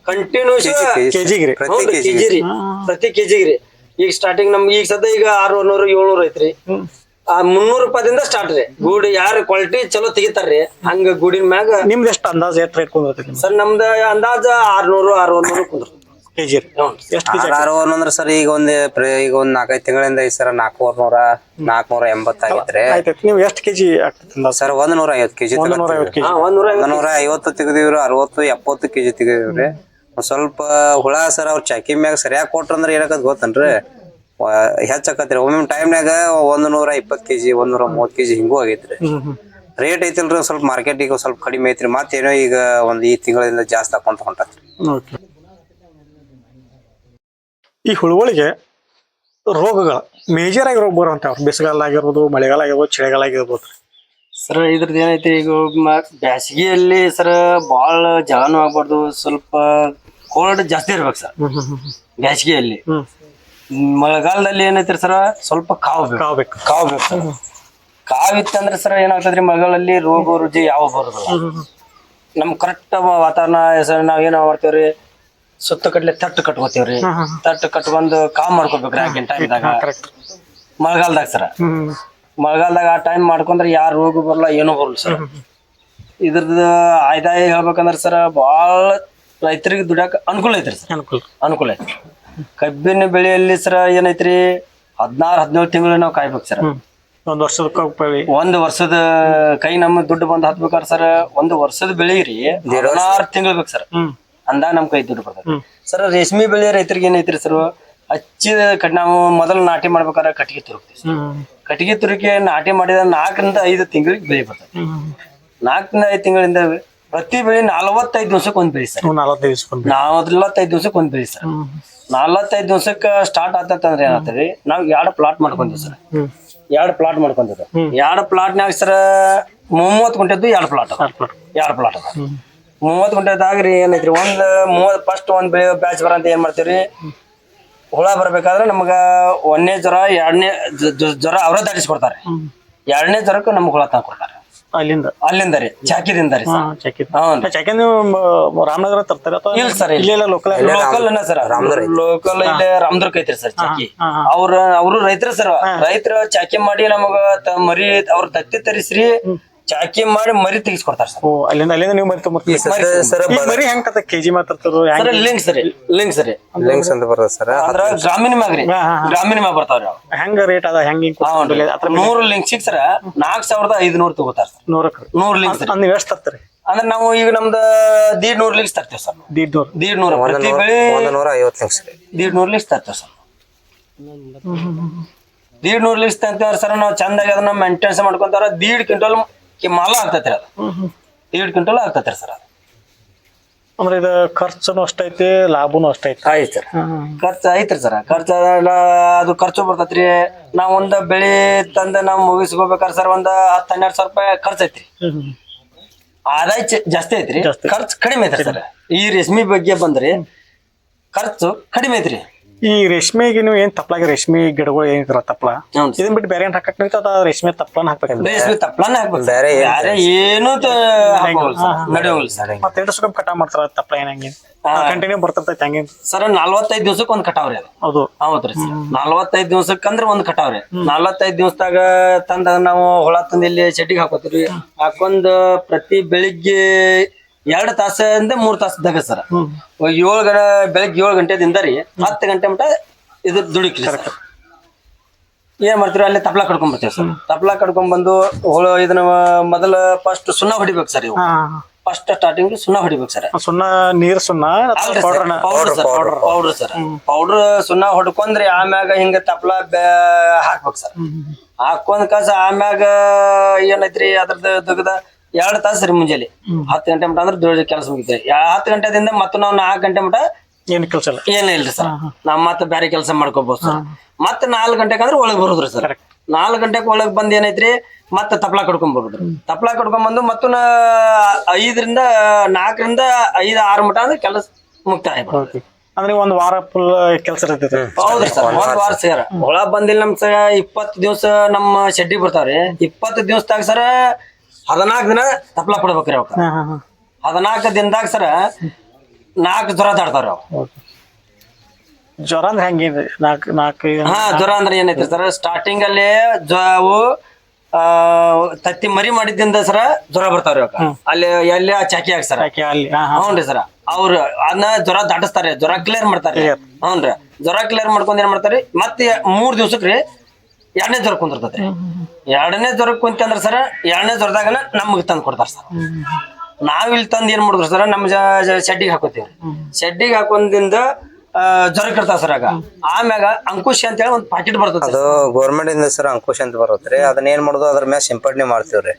ಕಂಟಿನ್ಯೂಸ್ ಕೆಜಿಗೆ ರೀ. ಕೆಜಿ ರೀ. ಪ್ರತಿ ಕೆಜಿಗೆ ರೀ. ಈಗ ಸ್ಟಾರ್ಟಿಂಗ್ ನಮ್ಗೆ ಈಗ ಸದ್ಯ ಈಗ ಆರ್ನೂರು ಏಳ್ನೂರು ಐತ್ರಿ. ಆ ಮುನ್ನೂರು ರೂಪಾಯಿಂದ ಸ್ಟಾರ್ಟ್ ರೀ. ಗೂಡ್ ಯಾರ ಕ್ವಾಲಿಟಿ ಚಲೋ ತೆಗಿತಾರ್ರಿ. ಹಂಗ ಗೂಡಿನ ಮ್ಯಾಗ ನಿಮ್ದು ಎಷ್ಟು ಅಂದಾಜ್ ಎಷ್ಟು ರೇಟ್ ಕುಂದಿರ್ತೈತಿ ಸರ್ ನಮ್ದ ಅಂದಾಜ ಆರ್ನೂರು ಆರ್ನೂರು ಕುಂದ್ರ ಕೆಜಿ ಎಷ್ಟು ಕೆಜಿ ಆರು ಅಂದ್ರೆ ಸರ್ ಈಗ ಒಂದ್ ಪ್ರ- ಈಗ ಒಂದ್ ನಾಲ್ಕೈದು ತಿಂಗಳಿಂದ ಈ ಸರ್ ನಾಲ್ಕೂವರೆ ನೂರ ನಾಲ್ಕನೂರ ಎಂಬತ್ತಾಗಿತ್ರಿ. ಆಯ್ತೈತಿ ನೀವು ಎಷ್ಟು ಕೆಜಿ ಸರ್ ಒಂದ್ ನೂರ ಐವತ್ತು ಕೆಜಿ ಒಂದ್ ನೂರ ಐವತ್ತು ತೆಗೆದಿವ್ರಿ ಅರವತ್ತು ಎಪ್ಪತ್ತು ಕೆಜಿ ತೆಗ್ದಿವ್ರಿ. ಒಂದ್ ಸ್ವಲ್ಪ ಹುಳ ಸರ್ ಅವ್ರ ಚಾಕಿ ಮ್ಯಾಗ ಸರಿಯಾಗಿ ಕೊಟ್ರಂದ್ರ ಏನಾಕತ್ ಗೊತ್ತನ್ರಿ? ಹೆಚ್ಚಾಕತ್ರಿ. ಒಮ್ಮೊಮ್ಮೆ ಟೈಮ್ನಾಗ ಒಂದ್ ನೂರ ಇಪ್ಪತ್ತು ಕೆಜಿ ಒಂದ್ ನೂರ ಮೂವತ್ತು ಕೆಜಿ ಹಿಂಗೂ ಆಗೈತ್ರಿ. ರೇಟ್ ಐತಿಲ್ರಿ ಒಂದ್ ಸ್ವಲ್ಪ ಮಾರ್ಕೆಟ್ ಈಗ ಸ್ವಲ್ಪ ಕಡಿಮೆ ಐತ್ರಿ. ಮತ್ತೇನೋ ಈಗ ಒಂದ್ ಈ ತಿಂಗಳಿಂದ ಜಾಸ್ತಿ ಹಾಕೊಂತ ಹೊಂಟತ್ರಿ ಈ ಹುಳುಗಳಿಗೆ ರೋಗಗಳು ಮೇಜರ್ ಆಗಿ ರೋಗ ಬರುವಂತಾವ್ರು ಬಿಸಿಗಾಲ ಆಗಿರ್ಬೋದು ಮಳೆಗಾಲ ಆಗಿರ್ಬೋದು ಚಳಿಗಾಲ ಆಗಿರ್ಬೋದು ಸರ್ ಇದ್ರದ್ದು ಏನೈತಿ ಈಗ ಬ್ಯಾಸಿಗೆಯಲ್ಲಿ ಸರ್ ಭಾಳ ಜಳನೂ ಆಗ್ಬಾರ್ದು. ಸ್ವಲ್ಪ ಕೋಲ್ಡ್ ಜಾಸ್ತಿ ಇರ್ಬೇಕು ಸರ್. ಬೇಸಿಗೆಯಲ್ಲಿ ಮಳೆಗಾಲದಲ್ಲಿ ಏನೈತ್ರಿ ಸರ್ ಸ್ವಲ್ಪ ಕಾವು ಬೇಕು. ಕಾವ್ಬೇಕು ಕಾವು ಬೇಕು ಸರ್. ಕಾವಿತ್ತಂದ್ರೆ ಸರ್ ಏನಾಗ್ತದ್ರಿ ಮಳೆಗಾಲದಲ್ಲಿ ರೋಗ ರುಜಿ ಯಾವ ಬರೋದಿಲ್ಲ. ನಮ್ ಕರೆಕ್ಟ್ ವಾತಾವರಣ ಸರ್ ನಾವ್ ಏನ್ ಮಾಡ್ತೇವ್ರಿ ಸುತ್ತ ಕಟ್ಲೆ ತಟ್ಟು ಕಟ್ಕೋತೇವ್ರಿ. ತಟ್ಟು ಕಟ್ಕೊಂಡು ಕಾವು ಮಾಡ್ಕೋಬೇಕ್ರಿ ಆಗಿನ ಟೈಮ್ದಾಗ ಮಳೆಗಾಲದಾಗ ಸರ್. ಮಳೆಗಾಲದಾಗ ಆ ಟೈಮ್ ಮಾಡ್ಕೊಂಡ್ರೆ ಯಾರು ರೋಗ ಬರಲ್ಲ ಏನೂ ಬರಲ್ಲ ಸರ್. ಇದ್ರದ್ದು ಆಯ್ದಾಯ ಹೇಳ್ಬೇಕಂದ್ರೆ ಸರ್ ಭಾಳ ರೈತರಿಗೆ ದುಡ್ಯಾಕ ಅನುಕೂಲ ಐತ್ರಿ ಸರ್. ಅನುಕೂಲ. ಅನುಕೂಲ ಐತಿ ಕಬ್ಬಿನ ಬೆಳೆಯಲ್ಲಿ ಸರ ಏನೈತ್ರಿ? ಹದಿನಾರು ಹದಿನೇಳು ತಿಂಗಳು ನಾವು ಕಾಯ್ಬೇಕು ಸರ್. ಒಂದ್ ವರ್ಷದ ಒಂದ್ ಒಂದು ವರ್ಷದ ಕೈ ನಮ್ಮ ದುಡ್ಡು ಬಂದ್ ಹತ್ಬೇಕಾದ್ರೆ ಸರ್ ಒಂದು ವರ್ಷದ ಬೆಳೆ ರೀ ಹದಿನಾರು ತಿಂಗಳು ಬೇಕು ಸರ್. ಅಂದ ನಮ್ ಕೈ ದುಡ್ಡು ಬರ್ತದೆ. ಸರ್ ರೇಷ್ಮೆ ಬೆಳೆ ರೈತರಿಗೆ ಏನೈತ್ರಿ ಸರ್? ಹಚ್ಚಿದ ಕಟ್ ನಾವು ಮೊದಲು ನಾಟಿ ಮಾಡ್ಬೇಕಾದ್ರೆ ಕಟ್ಟಿಗೆ ತುರುಕ್ತೀವಿ. ಕಟ್ಟಿಗೆ ತುರುಕಿ ನಾಟಿ ಮಾಡಿದ ನಾಲ್ಕರಿಂದ ಐದು ತಿಂಗಳಿಗೆ ಬೆಳೆ ಬರ್ತದೆ ನಾಲ್ಕರಿಂದ ಐದು ತಿಂಗಳಿಂದ ಪ್ರತಿ ಬೆಳೆ ನಲವತ್ತೈದು ದಿವಸಕ್ಕೆ ಒಂದು ಬೆಳೆ ಸರ್. ನಲವತ್ತೈದು ದಿವಸ ಬಂದ್ವಿ ನಲವತ್ತೈದು ದಿವಸಕ್ಕೆ ಒಂದ್ ಬೆಳೆ ಸರ್. ನಲವತ್ತೈದು ದಿವಸಕ್ಕೆ ಸ್ಟಾರ್ಟ್ ಆತಂದ್ರೆ ಏನಾಗ್ತದೆ ನಾವು ಎರಡು ಪ್ಲಾಟ್ ಮಾಡ್ಕೊಂತೀವಿ ಸರ್. ಎರಡು ಪ್ಲಾಟ್ ಮಾಡ್ಕೊಂತಿದ್ದೆ ಎರಡು ಪ್ಲಾಟ್ನಾಗ ಸರ್ ಮೂವತ್ತು ಗುಂಟೆದ್ದು ಎರಡು ಪ್ಲಾಟ್. ಎರಡು ಪ್ಲಾಟ್ ಅದ ಮೂವತ್ತು ಗುಂಟೆದಾಗ್ರಿ ಏನೈತ್ರಿ ಒಂದ್ ಮೂವತ್ತು ಫಸ್ಟ್ ಒಂದ್ ಬೆಳೆ ಬ್ಯಾಚ್ ಬರಂತ ಏನ್ ಮಾಡ್ತೀವ್ರಿ? ಹುಳ ಬರ್ಬೇಕಾದ್ರೆ ನಮ್ಗ ಒಂದನೇ ಜ್ವರ ಎರಡನೇ ಜ್ವರ ಅವ್ರ ದಾಟಿಸ್ಕೊಡ್ತಾರೆ. ಎರಡನೇ ಜ್ವರಕ್ಕೆ ನಮ್ಗೆ ಹುಳ ತಂದು ಕೊಡ್ತಾರೆ ಅಲ್ಲಿಂದ. ಅಲ್ಲಿಂದ ರೀ ಚಾಕಿದಿಂದ ರೀ ಸರ್. ಚೆಕ್ ಹ್ಞೂ ಚೆಕ್ ನೀವು ಮ- ರಾಮನಗರ ತರ್ತಾರೆ ಅಥವಾ ಇಲ್ಲ ಸರ್ ಇಲ್ಲ. ಇಲ್ಲ ಲೋಕಲ್ ಲೋಕಲ್ ಸರ್ ಲೋಕಲ್ ಇಲ್ಲಿ ರಾಮದುರ್ಗ ಐತ್ರಿ ಸರ್ ಚಾಕಿ. ಹಾ, ಹಾ. ಅವ್ರ ಅವರು ರೈತರ ಸರ್ ರೈತರ ಚಾಕಿ ಮಾಡಿ ನಮಗ ತ- ಮರಿ ಅವ್ರ ತತ್ತಿ ತರಿಸ್ರಿ ಚಾಕಿ ಮಾಡಿ ಮರಿ ತೆಗಿಸ್ಕೊಡ್ತಾರೆ ಸರ್. ಓ ಅಲ್ಲಿಂದ ಅಲ್ಲಿಂದ ನೀವು ಮರಿ ತೊಗೊಂಬರ್ತೀವಿ ಸರ್ ಈ ಮರಿ ಹೆಂಗ್ ಕತ್ತ ಕೆಜಿ ಮಾತಾಡ್ತಾರೋ ಹೆಂಗ್ ಸರ್ ಲಿಂಕ್ ಸರಿ ಲಿಂಕ್ ಸರಿ ಲಿಂಕ್ಸ್ ಅಂತ ಬರ್ತದೆ ಸರ್ ಅಂದ್ರ ಗ್ರಾಮೀಣ ಮ್ಯಾಗ ಹಾ, ಹಾ, ಗ್ರಾಮೀಣ ಮ್ಯಾಗ ಬರ್ತಾವ್ರಿ ಅವು. ಹೆಂಗ ರೇಟ್ ಅದ ಹೆಂಗ್ ಹಿಂಗ್ ಕೊಡ್ತಾರೆ? ಅದ್ರ ನೂರು ಲಿಂಕ್ ಸರ್ ನಾಲ್ಕ್ ಸಾವಿರದ ಐದುನೂರು ತಗೋತಾರ ಸರ್. ನೂರಕ್ಕೆ? ನೂರು ಲಿಂಕ್ಸ್ ಅಂದ್ ನೀವು ಎಷ್ಟು ತರ್ತೀರಿ? ಅಂದ್ರೆ ನಾವು ಈಗ ನಮ್ದು ದೀಡ್ ನೂರು ಲಿಂಕ್ಸ್ ತರ್ತೇವೆ ಸರ್ ದೀಡ್ ನೂರು ದೀಡ್ ನೂರ ಪ್ರತಿ ಬೆಳೆ ಒಂದ್ ನೂರ ಐವತ್ತು ಲಿಂಕ್ಸ್ ರೀ. ದೀಡ್ ನೂರು ಲಿಂಕ್ಸ್ ತರ್ತೇವೆ ಸರ್ ದೀಡ್ ನೂರ್ ಲಿಂಕ್ಸ್ ತರ್ತೇವೆ ಸರ್ ನಾವು ಚಂದಾಗಿ ಅದನ್ನ ಮೇಂಟೆನ್ಸ್ ಮಾಡ್ಕೊಂತಾರ ದೀಡ್ ಕ್ವಿಂಟಲ್ ಮಾಲ ಆಗ್ತೈತ್ರಿ ಅದು. ಏಳು ಕ್ವಿಂಟಲ್ ಆಗ್ತೈತ್ರಿ ಸರ್ ಅದು. ಅಂದ್ರೆ ಇದು ಖರ್ಚು ಅಷ್ಟೈತಿ ಲಾಭನು ಅಷ್ಟೈತಿ ಆಯ್ತು ಸರ್. ಖರ್ಚು ಐತ್ರಿ ಸರ್. ಖರ್ಚು ಅದು ಖರ್ಚು ಬರ್ತೈತ್ರಿ. ನಾವು ಒಂದ ಬೆಳೆ ತಂದ ನಾವು ಮುಗಿಸ್ಕೋಬೇಕಾದ್ರೆ ಸರ್ ಒಂದ್ ಹತ್ತು ಹನ್ನೆರಡು ಸಾವಿರ ರೂಪಾಯಿ ಖರ್ಚು ಐತ್ರಿ. ಆದಾಯ ಚ- ಜಾಸ್ತಿ ಐತ್ರಿ. ಜಾಸ್ತಿ. ಖರ್ಚು ಕಡಿಮೆ ಐತ್ರಿ ಸರ್. ಈ ರೇಷ್ಮೆ ಬಗ್ಗೆ ಬಂದ್ರಿ ಖರ್ಚು ಕಡಿಮೆ ಐತ್ರಿ. ಈ ರೇಷ್ಮೆಗೆ ನೀವು ಏನ್ ತಪ್ಪಲಾಗಿ ರೇಷ್ಮೆ ಗಿಡಗಳು ಏನಿದ್ರ ತಪ್ಪಲ ಹ್ಞೂ ಇದನ್ ಬಿಟ್ಟು ಬೇರೆ ಏನ್ ಹಾಕಕ್ ಅದ ರೇಷ್ಮೆ ತಪ್ಲನ ಹಾಕ್ಬೇಕಂದ್ರೆ? ರೇಷ್ಮೆ ತಪ್ಪಲನ್ನ ಹಾಕ್ಬೇಕು ಬೇರೆ ಏನೂ ಬೇರೆ ಏನು ನಡೆಯೋಲ್ಲ ಸರ್. ಮತ್ತೆ ಎಷ್ಟು ಸುಖ ಕಟಾವ್ ಮಾಡ್ತಾರ ತಪ್ಪಲ ಏನ್ ಹಂಗೆ? ಕಂಟಿನ್ಯೂ ಬರ್ತೈತೆ ಹಂಗೆ? ಸರ್ ನಲ್ವತ್ತೈದು ದಿವ್ಸಕ್ಕೆ ಒಂದ್ ಕಟಾವ್ರಿ ಅದು. ಹೌದು. ಹೌದ್ರಿ ಸರ್. ನಲ್ವತ್ತೈದು ದಿವ್ಸಕ್ಕಂದ್ರ ಒಂದ್ ಕಟಾವ್ರಿ. ನಲ್ವತ್ತೈದು ದಿವಸದಾಗ ತಂದ ನಾವು ಹೊಳ ತಂದ ಇಲ್ಲಿ ಚೆಡ್ಡಿಗೆ ಹಾಕೋತೀವಿ ಹಾಕೊಂಡ್ ಪ್ರತಿ ಬೆಳಿಗ್ಗೆ ಎರಡ್ ತಾಸಿಂದ ಮೂರ್ ತಾಸದಾಗ ಸರ್. ಏಳು ಗಂಟೆ ಬೆಳಗ್ಗೆ ಏಳು ಗಂಟೆದಿಂದ ರೀ ಹತ್ತು ಗಂಟೆ ಮಟ ಇದು ದುಡಿಕ್ ಸರ್. ಏನ್ ಮಾಡ್ತೀವಿ ಅಲ್ಲಿ ತಪ್ಲಾ ಕಡ್ಕೊಂಡ್ ಬರ್ತೀವಿ ಸರ್. ತಪ್ಲಾ ಕಡ್ಕೊಂಡ್ ಬಂದು ಹೋಳು ಇದನ್ನ ಮೊದಲ ಫಸ್ಟ್ ಸುಣ್ಣ ಹೊಡಿಬೇಕು ಸರ್ ಇವು. ಫಸ್ಟ್ ಸ್ಟಾರ್ಟಿಂಗ್ ಸುಣ್ಣ ಹೊಡಿಬೇಕು ಸರ್. ಸುಣ್ಣ ನೀರ್ ಸುಣ್ಣ ಪೌಡರ್ನ powder sir powder sir powder ಸುಣ್ಣ ಹೊಡ್ಕೊಂಡ್ರಿ ಆಮ್ಯಾಗ ಹಿಂಗ ತಪ್ಲಾ ಹಾಕ್ಬೇಕು ಸರ್. ಹಾಕೊಂಡ್ ಕಸ ಆಮ್ಯಾಗ ಏನೈತ್ರಿ ಅದ್ರದ್ದು ದುಗ್ದ ಎರಡ್ ತಾಸು ರೀ ಮುಂಜಾನೆ. ಹತ್ತು ಗಂಟೆ ಮಟ ಅಂದ್ರೆ ದೊಡ್ಡ ಕೆಲಸ ಮುಗಿತ್ರಿ ಹತ್ತು ಗಂಟೆದಿಂದ ಮತ್ತೆ ನಾವು ನಾಲ್ಕು ಗಂಟೆ ಮಟ ಏನ್ ಕೆಲಸ ಇಲ್ಲ. ಏನೇ ಇಲ್ರಿ ಸರ್. ನಾವು ಮತ್ತೆ ಬೇರೆ ಕೆಲಸ ಮಾಡ್ಕೋಬಹುದು ಸರ್. ಮತ್ತೆ ನಾಲ್ಕು ಗಂಟೆಗೆ ಅಂದ್ರೆ ಒಳಗ್ ಬರುದ್ರಿ ಸರ್. ನಾಲ್ಕು ಗಂಟೆಗೆ ಒಳಗ್ ಬಂದ್ ಏನೈತ್ರಿ ಮತ್ತೆ ತಪ್ಲಾ ಕಡ್ಕೊಂಡ್ ಬರುದ್ರಿ ತಪ್ಲಾ ಕಡ್ಕೊಂಡ್ ಬಂದು ಮತ್ತು ಐದರಿಂದ ನಾಲ್ಕರಿಂದ ಐದು ಆರು ಮಟ ಅಂದ್ರೆ ಕೆಲಸ ಮುಕ್ತಾಯ. ಅಂದ್ರೆ ಒಂದ್ ವಾರ ಫುಲ್ ಕೆಲಸ ಇರ್ತೈತಿ. ಹೌದ್ರಿ ಸರ್ ಒಂದ್ ವಾರ ಸರ್. ಒಳಗ್ ಬಂದಿಲ್ಲ ನಮ್ ಸರ್ ಇಪ್ಪತ್ತು ದಿವಸ ನಮ್ಮ ಶೆಡ್ಡಿ ಬರ್ತಾವ್ರಿ. ಇಪ್ಪತ್ತು ದಿವಸದಾಗ ಸರ ಹದಿನಾಲ್ಕು ದಿನ ತಪ್ಲ ಕೊಡ್ಬೇಕ್ರಿ ಅವಕ್ಕ ಹಾ ಹಾ ಹಾ. ಹದಿನಾಲ್ಕು ದಿನದಾಗ ಸರ ನಾಲ್ಕು ಜ್ವರ ದಾಡ್ತಾವ್ರಿ ಅವು ಜ್ವರ ಅಂದ್ರೆ ಹೆಂಗೇನ್ರಿ ನಾಲ್ಕು ನಾಲ್ಕು ಹಾ ಜ್ವರ ಅಂದ್ರೆ ಏನೈತ್ರಿ ಸರ್? ಸ್ಟಾರ್ಟಿಂಗ್ ಅಲ್ಲಿ ಜ್ವರವು ಆ ತತ್ತಿ ಮರಿ ಮಾಡಿದ್ದಿಂದ ಸರ ಜ್ವರ ಬರ್ತಾವ್ರಿ ಅವಕ್ಕ ಅಲ್ಲಿ ಎಲ್ಲಿ ಚಾಕಿ ಹಾಕಿ ಸರ್. ಯಾಕೆ ಅಲ್ಲಿ ಹಾ ಹಾ. ಹ್ಞೂನ್ರಿ ಸರ. ಅವ್ರು ಅದನ್ನ ಜ್ವರ ದಾಟಿಸ್ತಾರೆ. ಜ್ವರ ಕ್ಲಿಯರ್ ಮಾಡ್ತಾರೆ. ಹ್ಞೂನ್ರಿ. ಜ್ವರ ಕ್ಲಿಯರ್ ಮಾಡ್ಕೊಂಡ್ ಏನ್ ಮಾಡ್ತಾರೆ? ಮತ್ತೆ ಮೂರ್ ದಿವ್ಸಕ್ರಿ ಎರಡನೇ ಜ್ವರ ಕುಂತಿರ್ತದೆ ಎರಡನೇ ಜ್ವರ ಕುಂತಂದ್ರ ಸರ ಸರ್ ಎರಡನೇ ಜ್ವರದಾಗನ ನಮ್ಗೆ ತಂದು ಕೊಡ್ತಾರ ಸರ್. ನಾವ್ ಇಲ್ಲಿ ತಂದ್ ಏನ್ ಮಾಡಿದ್ರು ಸರ ನಮ್ಮ ಶೆಡ್ಡಿಗೆ ಹಾಕೋತೀವ್ರಿ ಶೆಡ್ಡಿಗೆ ಹಾಕೊಂದಿಂದ ಆ, ಜ್ವರ ಇರ್ತಾವ ಸರ್ ಆಗ. ಆಮ್ಯಾಗ ಅಂತ ಹೇಳಿ ಒಂದ್ ಪಾಕೆಟ್ ಬರ್ತದೆ ಅದು ಗೌರ್ಮೆಂಟ್ ಇಂದ ಸರ್ ಅಂಕುಶ ಅಂತ ಬರುತ್ತೆ ಅದನ್ನ ಏನ್ ಮಾಡುದು ಅದ್ರ ಮ್ಯಾಲ ಸಿಂಪಡಣೆ ಮಾಡ್ತೀವ್ರಿ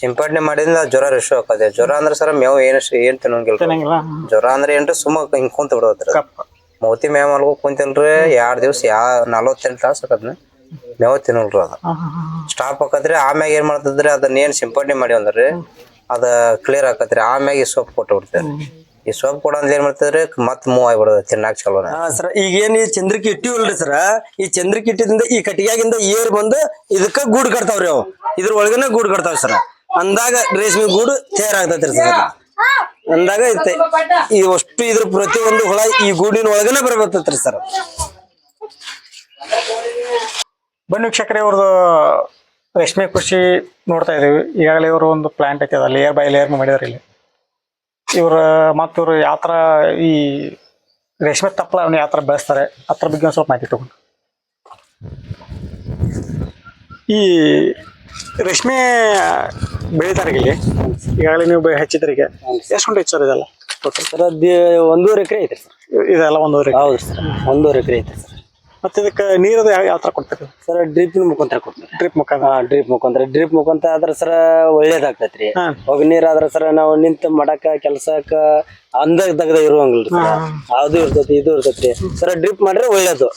ಸಿಂಪಡಣೆ ಮಾಡಿದ ಜ್ವರ ರಿಶು ಹಾಕದೆ ಜ್ವರ ಅಂದ್ರೆ ಸರ್ ಮೇವು ಏನ್ ಏನ್ ತಿನ್ನಂಗಿಲ್ಲ ಜ್ವರ ಅಂದ್ರೆ ಏನ್ರಿ ಸುಮ್ಮ ಹಿಂಗ್ ಕುಂತ ಬಿಡೋದ್ರಿ ಮೋತಿ ಮೌತಿ ಮೇವ್ ಮಲ್ಗೋ ಕುಂತಿಲ್ರಿ ಎರಡ್ ದಿವ್ಸ ಯಾ ನಲ್ವತ್ತೆಂಟು ತಾಸು ಅದನ್ನ ಮೇವ್ ತಿನ್ನಲ್ರಿ ಅದ. ಸ್ಟಾಪ್ ಹಾಕತ್ರಿ ಆಮ್ಯಾಗ ಏನ್ ಮಾಡ್ತದ್ರಿ ಅದನ್ನ ಏನ್ ಸಿಂಪಡಣೆ ಮಾಡಿ ಅಂದ್ರಿ ಅದ ಕ್ಲಿಯರ್ ಆಕತ್ರಿ ಆಮ್ಯಾಗ ಈ ಸೋಪ್ ಕೊಟ್ಟು ಬಿಡ್ತೇವ್ರಿ. ಈ ಸೋಪ್ ಕೊಡ ಅಂದ್ರೆ ಏನ್ ಮಾಡ್ತದ್ರಿ ಮತ್ ಮೂವ್ ಆಗ್ಬಿಡೋದು ತಿನ್ನಾಕ ಚಲೋ ಸರ್ ಈಗ ಏನ್ ಈ ಚಂದ್ರಕಿ ಇಟ್ಟಿವಲ್ರಿ ಸರ್ ಈ ಚಂದ್ರಕಿ ಇಟ್ಟಿದಿಂದ ಈ ಕಟ್ಟಿಗ್ಯಾಗಿಂದ ಏರ್ ಬಂದು ಇದಕ್ಕ ಗೂಡ್ ಕಟ್ತಾವ್ರಿ ಅವು. ಇದ್ರ ಒಳಗನೆ ಗೂಡ್ ಕಟ್ತಾವ್ ಸರ್. ಅಂದಾಗ ರೇಷ್ಮೆ ಗೂಡು ತಯಾರಾಗ್ತೈತ್ರಿ ಸರ್. ಅಂದಾಗ ಐತೆ ಈ ಅಷ್ಟು ಇದ್ರ ಪ್ರತಿಯೊಂದು ಹುಳ ಈ ಗೂಡಿನ ಒಳಗನೆ ಬರ್ಬೇಕ್ರಿ ಸರ್. ಬನ್ನಿ ವೀಕ್ಷಕರೇ ಅವ್ರದ್ದು ರೇಷ್ಮೆ ಕೃಷಿ ನೋಡ್ತಾ ಇದೀವಿ ಈಗಾಗಲೇ ಇವರು ಒಂದು ಪ್ಲಾಂಟ್ ಐತೆ ಅದ ಲೇಯರ್ ಬೈ ಲೇಯರ್ ಮಾಡಿದಾರೆ ಇಲ್ಲಿ. ಇವ್ರ ಮತ್ತು ಇವರು ಯಾವ ಥರ ಈ ರೇಷ್ಮೆ ತಪ್ಪಲ ಯಾವ ಥರ ಬೆಳೆಸ್ತಾರೆ ಅದ್ರ ಬಗ್ಗೆ ಒಂದು ಸ್ವಲ್ಪ ಮಾಹಿತಿ ತಗೊಂಡು. ಈ ರೇಷ್ಮೆ ಬೆಳೀತಾರೆ ಇಲ್ಲಿ. ಈಗಾಗಲೇ ನೀವು ಹೆಚ್ಚಿದ್ರಿಗೆ ಎಷ್ಟು ಗಂಟೆ ಹೆಚ್ಚಾರ ಇದೆಲ್ಲ? ಟೋಟಲ್ ಸರ್ ಒಂದೂವರೆ ಎಕರೆ ಐತೆ ಸರ್. ಇದೆಲ್ಲ ಒಂದೂವರೆ ಹೌದು ಸರ್ ಒಂದೂವರೆ ಎಕರೆ ಐತೆ ಸರ್. ಮತ್ತೆ ಇದಕ್ಕೆ ನೀರು ಯಾವ ಯಾವ ತರ ಕೊಡ್ತಾರೆ? ಸರ್ ಡ್ರಿಪ್ನ ಮುಖಾಂತರ ಕೊಡ್ತಾರೆ. ಡ್ರಿಪ್ ಮುಖಾಂತರ. ಡ್ರಿಪ್ ಮುಖಾಂತರ. ಡ್ರಿಪ್ ಮುಖಾಂತರ ಆದ್ರೆ ಸರ ಒಳ್ಳೇದಾಗ್ತೈತ್ರಿ. ಹೋಗಿ ನೀರ್ ಆದ್ರೆ ಸರ ನಾವು ನಿಂತ ಮಡಕ ಕೆಲ್ಸಕ್ಕ ಅಂದಾಗ ತಗದ ಇರುವಂಗಿಲ್ರಿ ಅದು ಇರ್ತೈತಿ ಇದು ಇರ್ತೈತ್ರಿ ಸರ ಡ್ರಿಪ್ ಮಾಡ್ರೆ ಒಳ್ಳೇದು.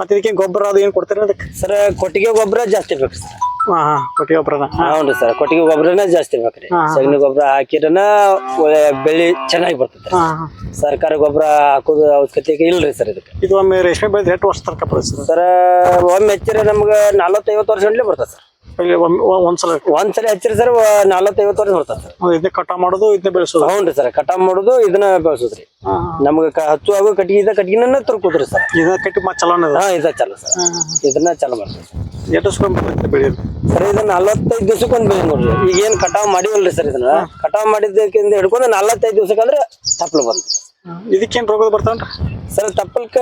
ಮತ್ತೆ ಇದಕ್ಕೆ ಗೊಬ್ಬರ ಅದು ಏನ್ ಕೊಡ್ತಾರೆ ಅದಕ್ಕೆ? ಸರ ಕೊಟ್ಟಿಗೆ ಗೊಬ್ಬರ ಜಾಸ್ತಿ ಬೇಕು ಸರ್. ಹಾಂ ಹಾಂ ಕೊಟ್ಟಿಗೆ ಗೊಬ್ಬರ ಹೌನ್ರಿ ಸರ್ ಕೊಟ್ಟಿಗೆ ಗೊಬ್ಬರನ ಜಾಸ್ತಿ ಬೇಕ್ರಿ. ಸಗಣಿ ಗೊಬ್ಬರ ಹಾಕಿರನ ಒಳ್ಳೆ ಬೆಳಿ ಚೆನ್ನಾಗಿ ಬರ್ತದೆ ಸರ್ಕಾರ ಹಾಂ. ಸರ್ಕಾರಿ ಗೊಬ್ಬರ ಹಾಕೋದು ಅವಶ್ಯಕತೆ ಇಲ್ರಿ ಸರ್ ಇದಕ್ಕೆ. ಇದು ಒಮ್ಮೆ ರೇಷ್ಮೆ ಬೆಳೆದ ಎಷ್ಟು ವರ್ಷ ತನಕ ಬರುತ್ತೆ ಸರ? ಒಮ್ಮೆ ಹೆಚ್ಚಿರ ನಮ್ಗೆ ನಲವತ್ತೈವತ್ತು ವರ್ಷ ಗಂಟ್ಲೆ ಬರ್ತದೆ ಸರ್. ಒಂದ್ಸಲ ಒಂದ್ಸಲ ಹಚ್ಚಿರಿ ಸರ್ ನಲ್ವತ್ತೈವತ್ತು ವರ್ಷ ಬರ್ತದೆ ಸರ್. ಇದನ್ನ ಕಟಾವ್ ಮಾಡೋದು ಇದನ್ನ ಬೆಳೆಸೋದು. ಹೌನ್ರಿ ಸರ್ ಕಟಾವ್ ಮಾಡುದು ಇದನ್ನ ಬೆಳೆಸೋದ್ರಿ ನಮ್ಗ ಕ- ಹಚ್ಚುವಾಗ ಕಟ್ಟಿಗೆ ಕಟ್ಟಿಗೆನ ತುರ್ಕೋದ್ರಿ ಸರ್. ಇದನ್ನ ಕಟ್ಟಿ ಮತ್ತೆ ಚಲೋನ ಹಾ ಇದ ಚಲೋ ಸರ್. ಇದನ್ನ ಚಲೋ ಮಾಡ್ತೀವಿ ಎಷ್ಟು ಸ್ಕ್ವೇರ್ ಬೆಳೆಯೋದು? ಸರ್ ಇದನ್ನ ನಲ್ವತ್ತೈದು ದಿವಸಕ್ಕೆ ಒಂದು ಬೆಳೆ ನೋಡ್ರಿ. ಈಗ ಏನ್ ಕಟಾವ್ ಮಾಡಿವಲ್ರಿ ಸರ್ ಇದನ್ನ. ಕಟಾವ್ ಮಾಡಿದ್ದಕ್ಕಿಂತ ಹಿಡ್ಕೊಂಡು ನಲ್ವತ್ತೈದು ದಿವಸಕ್ಕೆ ಅಂದ್ರೆ ತಪ್ಪಲು ಬಂತು. ಇದಕ್ಕೇನು ರೋಗ ಬರ್ತಾವನ್ರಿ? ಸರ್ ತಪ್ಪಲ್ಕ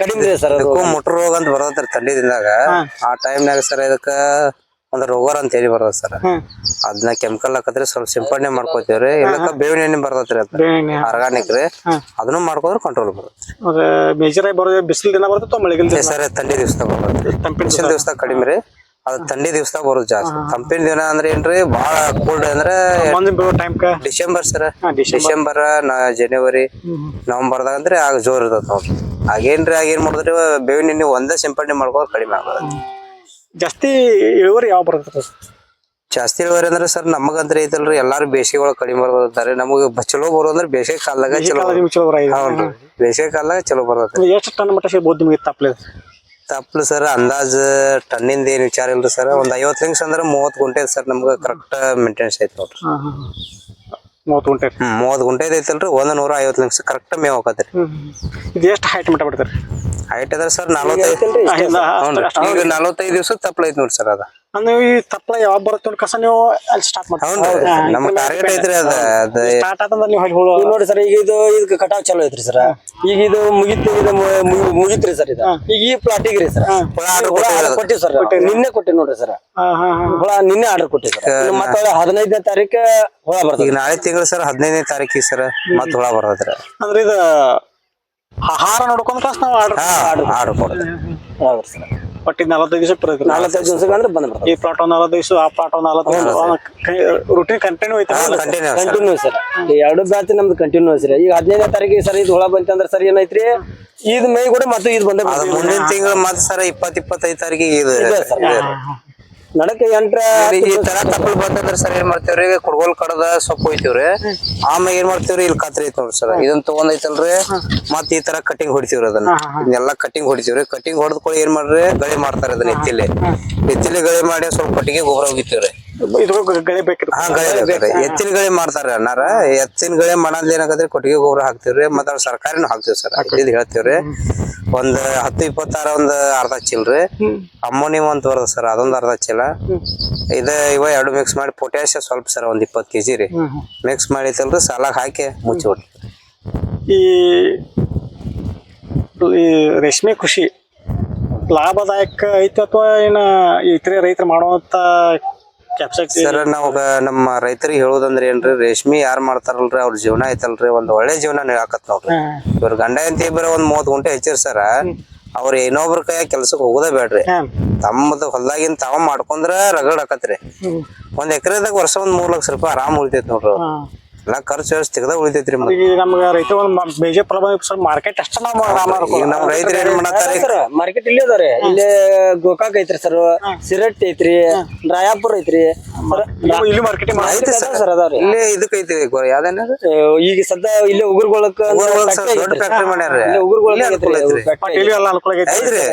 ಕಡಿಮೆ ಇದೆ ಸರ್ ಮುಟ್ರ ರೋಗ ಅಂತ ಬರ್ತೈತ್ರಿ ತಂಡಿ ದಿನದಾಗ ಆ ಟೈಮ್ನಾಗ ಸರ್ ಇದಕ್ಕ ಒಂದ್ ರೋಗರ್ ಅಂತ ಹೇಳಿ ಬರ್ತದ ಸರ್. ಅದನ್ನ ಕೆಮಿಕಲ್ ಹಾಕತ್ರಿ ಸ್ವಲ್ಪ ಸಿಂಪಡಣೆ ಮಾಡ್ಕೋತೀವ್ರಿ ಇಲ್ಲಕ್ಕ ಬೇವಿನ ಎಣ್ಣೆ ಬರ್ತೈತ್ರಿ ಅದ. ಆರ್ಗಾನಿಕ್ ರೀ. ಅದನ್ನು ಮಾಡ್ಕೋದ್ರೆ ಕಂಟ್ರೋಲ್ ಬರುತ್ತೆ. ಮೇಜರ್ ಆಗಿ ಬರೋದು ಬಿಸಿಲು ದಿನ ಬರ್ತೈತೆ ಮಳೆಗಿಲ್ಲ ಸರ್ ಥಂಡಿ ದಿವಸ ಬರ್ತೈತಿ. ಬಿಸಿಲು ದಿವಸ. ಕಡಿಮೆ ರೀ. ಅದು ಥಂಡಿ ದಿವಸ ಬರೋದು ಜಾಸ್ತಿ. ತಂಪಿನ ದಿನ ಅಂದ್ರೆ ಏನ್ರಿ ಬಾಳ ಕೋಲ್ಡ್ ಅಂದ್ರೆ ಡಿಸೆಂಬರ್ ಸರ್. ಡಿಸೆಂಬರ್. ಜನವರಿ ಜನವರಿ ನವೆಂಬರ್ದಾಗ ಅಂದ್ರೆ ಆಗ ಜೋರ್ ಇರ್ತದ ನೋಡ್ರಿ. ಆಗೇನ್ರಿ ಆಗೇನ್ ಮಾಡಿದ್ರಿ ಬೇವಿನ ಎಣ್ಣೆ ಒಂದೇ ಸಿಂಪಡಣೆ ಮಾಡ್ಕೋದ್ ಕಡಿಮೆ ಆಗೋದು ಜಾಸ್ತಿ ಇಳುವರಿ ಯಾವ ಬರ್ತದ ಜಾಸ್ತಿ ಇಳುವರಿ ಅಂದ್ರೆ ಸರ್ ನಮಗಂದ್ರೆ ಐತಲ್ರಿ ಎಲ್ಲಾರು ಬೇಸಿಗೆ ಒಳಗ ಕಡಿಮೆ ಬರ್ತಾರೆ ನಮಗ ಚಲೋ ಬರೋ ಅಂದ್ರೆ ಬೇಸಿಗೆ ಕಾಲದಾಗ ಚಲೋ ಬೇಸಿಗೆ ಕಾಲದಾಗ ಚಲೋ ಬರ್ತದೆ ಎಷ್ಟು ಟನ್ ಮಟ್ಟ ಸಿಗ್ಬೋದು ನಿಮಗೆ ತಪ್ಪಲೆ ತಪ್ಪಲು ಸರ್ ಅಂದಾಜ್ ಟನ್ನಿಂದ ಏನ್ ವಿಚಾರ ಇಲ್ರಿ ಸರ್ ಒಂದ್ ಐವತ್ತು ನಿಮಿಷ ಅಂದ್ರೆ ಮೂವತ್ ಗುಂಟೆ ಸರ್ ನಮ್ಗ ಕರೆಕ್ಟ್ ಮೇಂಟೆನೆನ್ಸ್ ಐತಿ ನೋಡ್ರಿ. ಮೂವತ್ತು ಗುಂಟೆ ಹ್ಮ್ ಮೂವತ್ ಗುಂಟೆ ಐತಲ್ರಿ ಒಂದ್ ನೂರ ಐವತ್ತು ನಿಮಿಷ ಕರೆಕ್ಟ್ ಮೇವ್ ಹಾಕತ್ರಿ ಇದು ಎಷ್ಟು ಹೈಟ್ ಮಟ್ಟ ಬಿಡ್ತಾರೆ ಹೈಟ್ ಅದ್ರ ಸರ್ ನಲವತ್ತೈದು ಹ್ಞೂ ಈಗ ನಲವತ್ತೈದು ದಿವ್ಸ ತಪ್ಪಲ ಐತಿ ನೋಡ್ರಿ ಸರ್ ಅದ. ಅಂದ್ರೆ ಈ ತಪ್ಪಲ ಯಾವಾಗ ಬರುತ್ತೆ ನೋಡಿ ಕಸ ನೀವು ಅಲ್ಲಿ ಸ್ಟಾರ್ಟ್ ಹೌನ್ರಿ ಮಾಡ್ತೀವಿ ನಮ್ಮ ಟಾರ್ಗೆಟ್ ಐತ್ರಿ ಅದ ಅದ ಸ್ಟಾರ್ಟ್ ಆತಂದ್ರೆ ನೀವು ಅಲ್ಲಿ ನೋಡಿ ಸರ್ ಈಗ ಇದು ಇದಕ್ಕೆ ಕಟಾವ್ ಚಲೋ ಐತ್ರಿ ಸರ್. ಈಗ ಇದು ಮುಗಿತು ಇದು ಮುಗಿತ್ರಿ ಸರ್ ಇದು. ಈಗ ಈ ಪ್ಲಾಟಿಗೆ ರೀ ಸರ್. ಕೊಟ್ಟಿವಿ ಸರ್. ನಿನ್ನೆ ಕೊಟ್ಟಿ ನೋಡ್ರಿ ಸರ್. ಹಾಂ ಹಾಂ ಹಾಂ ಹುಳ ನಿನ್ನೆ ಆರ್ಡರ್ ಕೊಟ್ಟಿವಿ ಸರ್. ಮತ್ತೆ ಹದಿನೈದನೇ ತಾರೀಕು ಹುಳ ಬರ್ತದೆ. ಈಗ ನಾಳೆ ತಿಂಗಳು ಸರ್ ಹದಿನೈದನೇ ತಾರೀಕಿಗೆ ಸರ್ ಮತ್ತೆ ಹುಳ ಬರ್ತದ್ರಿ ಅಂದ್ರೆ ಇದು ಆಹಾರ ನೋಡ್ಕೊಂಡ್ ಕಾಸ್ ನಾವು ಆರ್ಡರ್ ಆರ್ಡರ್ ಕೊಡ್ತೀವಿ. ಹೌದ್ರಿ ಸರ್. ಒಟ್ಟು ಇದು ನಲವತ್ತೈದು ದಿವಸ ಬರ್ತೈತೆ ನಲವತ್ತೈದು ದಿವಸಕ್ಕೆ ಅಂದ್ರೆ ಬಂದ್ ಬರ್ತದೆ. ಈ ಪ್ಲಾಟ್ ಒಂದ್ ನಲವತ್ತೈದು ದಿವಸ ಆ ಪ್ಲಾಟ್ ಒಂದ್ ನಲವತ್ತೈದು ರೂಟೀನ್ ಕಂಟಿನ್ಯೂ ಐತೆ ಕಂಟಿನ್ಯೂ ಸರ್. ಈ ಎರಡು ಬ್ಯಾಚ್ ನಮ್ದು ಕಂಟಿನ್ಯೂ ಸರ್. ಈಗ ಹದಿನೈದನೇ ತಾರೀಕಿಗೆ ಸರ್ ಇದು ಹುಳ ಬಂತಂದ್ರೆ ಸರ್ ಏನೈತ್ರಿ? ಇದ್ ಮೇ ಕೂಡ ಮತ್ತೆ ಇದು ಬಂದೇ ಮುಂದಿನ ತಿಂಗಳು ಮತ್ತೆ ಸರ್ ಇಪ್ಪತ್ ಇಪ್ಪತ್ತೈದು ತಾರೀಕಿಗೆ ಇದು ನಡಕ ಎಂಟ್ರ ಈ ತರ ತಪ್ಪಲ್ ಬಂತಂದ್ರ ಸರ್ ಏನ್ ಮಾಡ್ತೇವ್ರಿ? ಕುಡ್ಗೋಲ್ ಕಡದ ಸೊಪ್ಪು ಹೋಯ್ತಿವ್ರಿ. ಆಮೇಲೆ ಏನ್ ಮಾಡ್ತೇವ್ರಿ? ಇಲ್ಲಿ ಕತ್ರಿ ಐತಿ ನೋಡ್ರಿ ಸರ್. ಇದನ್ನ ತಗೊಂಡೈತಲ್ರಿ. ಮತ್ ಈ ತರ ಕಟಿಂಗ್ ಹೊಡಿತೀವ್ರಿ ಅದನ್ನ. ಇದನ್ನೆಲ್ಲ ಕಟಿಂಗ್ ಹೊಡಿತೀವ್ರಿ. ಕಟಿಂಗ್ ಹೊಡೆದ್ಕೊಳ್ಳಿ ಏನ್ ಮಾಡ್ರಿ? ಗಳಿ ಮಾಡ್ತಾರೆ ಅದನ್ನ ಎತ್ತಿಲಿ. ಎತ್ತಿಲಿ ಗಳಿ ಮಾಡಿ ಸ್ವಲ್ಪ ಕಟ್ಟಿಗೆ ಗೊಬ್ಬರ ಹೋಗಿತೀವ್ರಿ ಇದು ಗಳೆ ಹಾ ಗಳೆ ಎತ್ತಿನ ಗಳೆ ಮಾಡ್ತಾರ ಅನ್ನಾರ ಎತ್ತಿನ ಗಳೆ ಮಾಡೋದ್ ಏನಾಗತ್ರಿ ಕೊಟ್ಟಿಗೆ ಗೊಬ್ಬರ ಹಾಕ್ತಿವ್ರಿ. ಮತ್ತ ಅದ್ ಸರ್ಕಾರಿನೂ ಹಾಕ್ತಿವಿ ಸರ್. ಇದು ಹೇಳ್ತೀವ್ರಿ. ಒಂದ್ ಹತ್ತು ಇಪ್ಪತ್ತಾರ ಒಂದ್ ಅರ್ಧ ಚೀಲ್ರಿ ಅಮೋನಿಯಂ ಅಂತ ಬರ್ದ ಸರ್ ಅದೊಂದ್ ಅರ್ಧ ಚೀಲ. ಇದ ಇವ ಎರಡು ಮಿಕ್ಸ್ ಮಾಡಿ ಪೊಟ್ಯಾಶ ಸ್ವಲ್ಪ ಸರ್ ಒಂದ್ ಇಪ್ಪತ್ತು ಕೆಜಿ ರೀ. ಮಿಕ್ಸ್ ಮಾಡಿತಲ್ರಿ ಸಾಲಾಗ್ ಹಾಕಿ ಮುಚ್ಚಿ ಬಿಡ್ತೀವಿ ಈ ಈ ರೇಷ್ಮೆ ಕೃಷಿ ಲಾಭದಾಯಕ ಐತಿ ಅಥವಾ ಏನ ಇತರೆ ರೈತರು ಮಾಡುವಂತ ಸರ್ ನಾವು ನಮ್ಮ ರೈತರಿಗೆ ಹೇಳೋದಂದ್ರೆ ಏನ್ರಿ ರೇಷ್ಮಿ ಯಾರ್ ಮಾಡ್ತಾರಲ್ರಿ ಅವ್ರ ಜೀವನ ಐತಲ್ರಿ ಒಂದ್ ಒಳ್ಳೆ ಜೀವನ ಹಾಕತ್ ನೋಡ್ರಿ. ಇವ್ರ ಗಂಡ ಅಂತ ಇಬ್ಬರ ಒಂದ್ ಮೂವತ್ ಗುಂಟೆ ಹೆಚ್ಚಿರ್ ಸರ ಅವ್ರ ಇನ್ನೊಬ್ರ ಕೈ ಕೆಲ್ಸಕ್ಕೆ ಹೋಗೋದೇ ಬೇಡ್ರಿ. ತಮ್ಮದು ಹೊಲ್ದಾಗಿನ್ ತಾವ ಮಾಡ್ಕೊಂಡ್ರ ರಗಡ್ ಹಾಕತ್ರಿ ಒಂದ್ ಎಕರೆದಾಗ ವರ್ಷ ಒಂದ್ ಮೂರ್ ಲಕ್ಷ ರೂಪಾಯಿ ಆರಾಮ್ ಉಳಿತೈತಿ ನೋಡ್ರಿ. ಎಲ್ಲಾ ಖರ್ಚು ವ್ಯವಸ್ಥೆ ತೆಗ್ದ ಉಳಿತೈತ್ರಿ ಮತ್ತೆ ಈಗ ನಮ್ಗೆ ರೈತ ಒಂದು ಮೇಜರ್ ಪ್ರಾಬ್ಲಮ್ ಸ್ವಲ್ಪ ಮಾರ್ಕೆಟ್ ಅಷ್ಟೇ ನಾವು ಈಗ ನಮ್ ರೈತರು ಏನ್ ಮಾಡತ್ತಾರಿ? ಸರ್ ಮಾರ್ಕೆಟ್ ಇಲ್ಲೇ ಅದಾವ್ರಿ. ಇಲ್ಲೇ ಗೋಕಾಕ್ ಐತ್ರಿ ಸರ್. ಸಿರಟ್ ಐತ್ರಿ ರಾಯಾಪುರ ಐತ್ರಿ. ಇಲ್ಲಿ ಮಾರ್ಕೆಟಿಂಗ್ ಐತಿ ಸರ್ ಅದಾವ್ರಿ ಇಲ್ಲೇ ಇದಕ್ ಐತಿ ಯಾವ್ದೇನ ಈಗ ಸದ್ಯ ಇಲ್ಲೇ ಉಗುರ್ಗೊಳಕ್ ದೊಡ್ಡ ಫ್ಯಾಕ್ಟ್ರಿ ಮಾಡ್ಯಾರ ಇಲ್ಲೇ ಎಲ್ಲ ಅನುಕೂಲ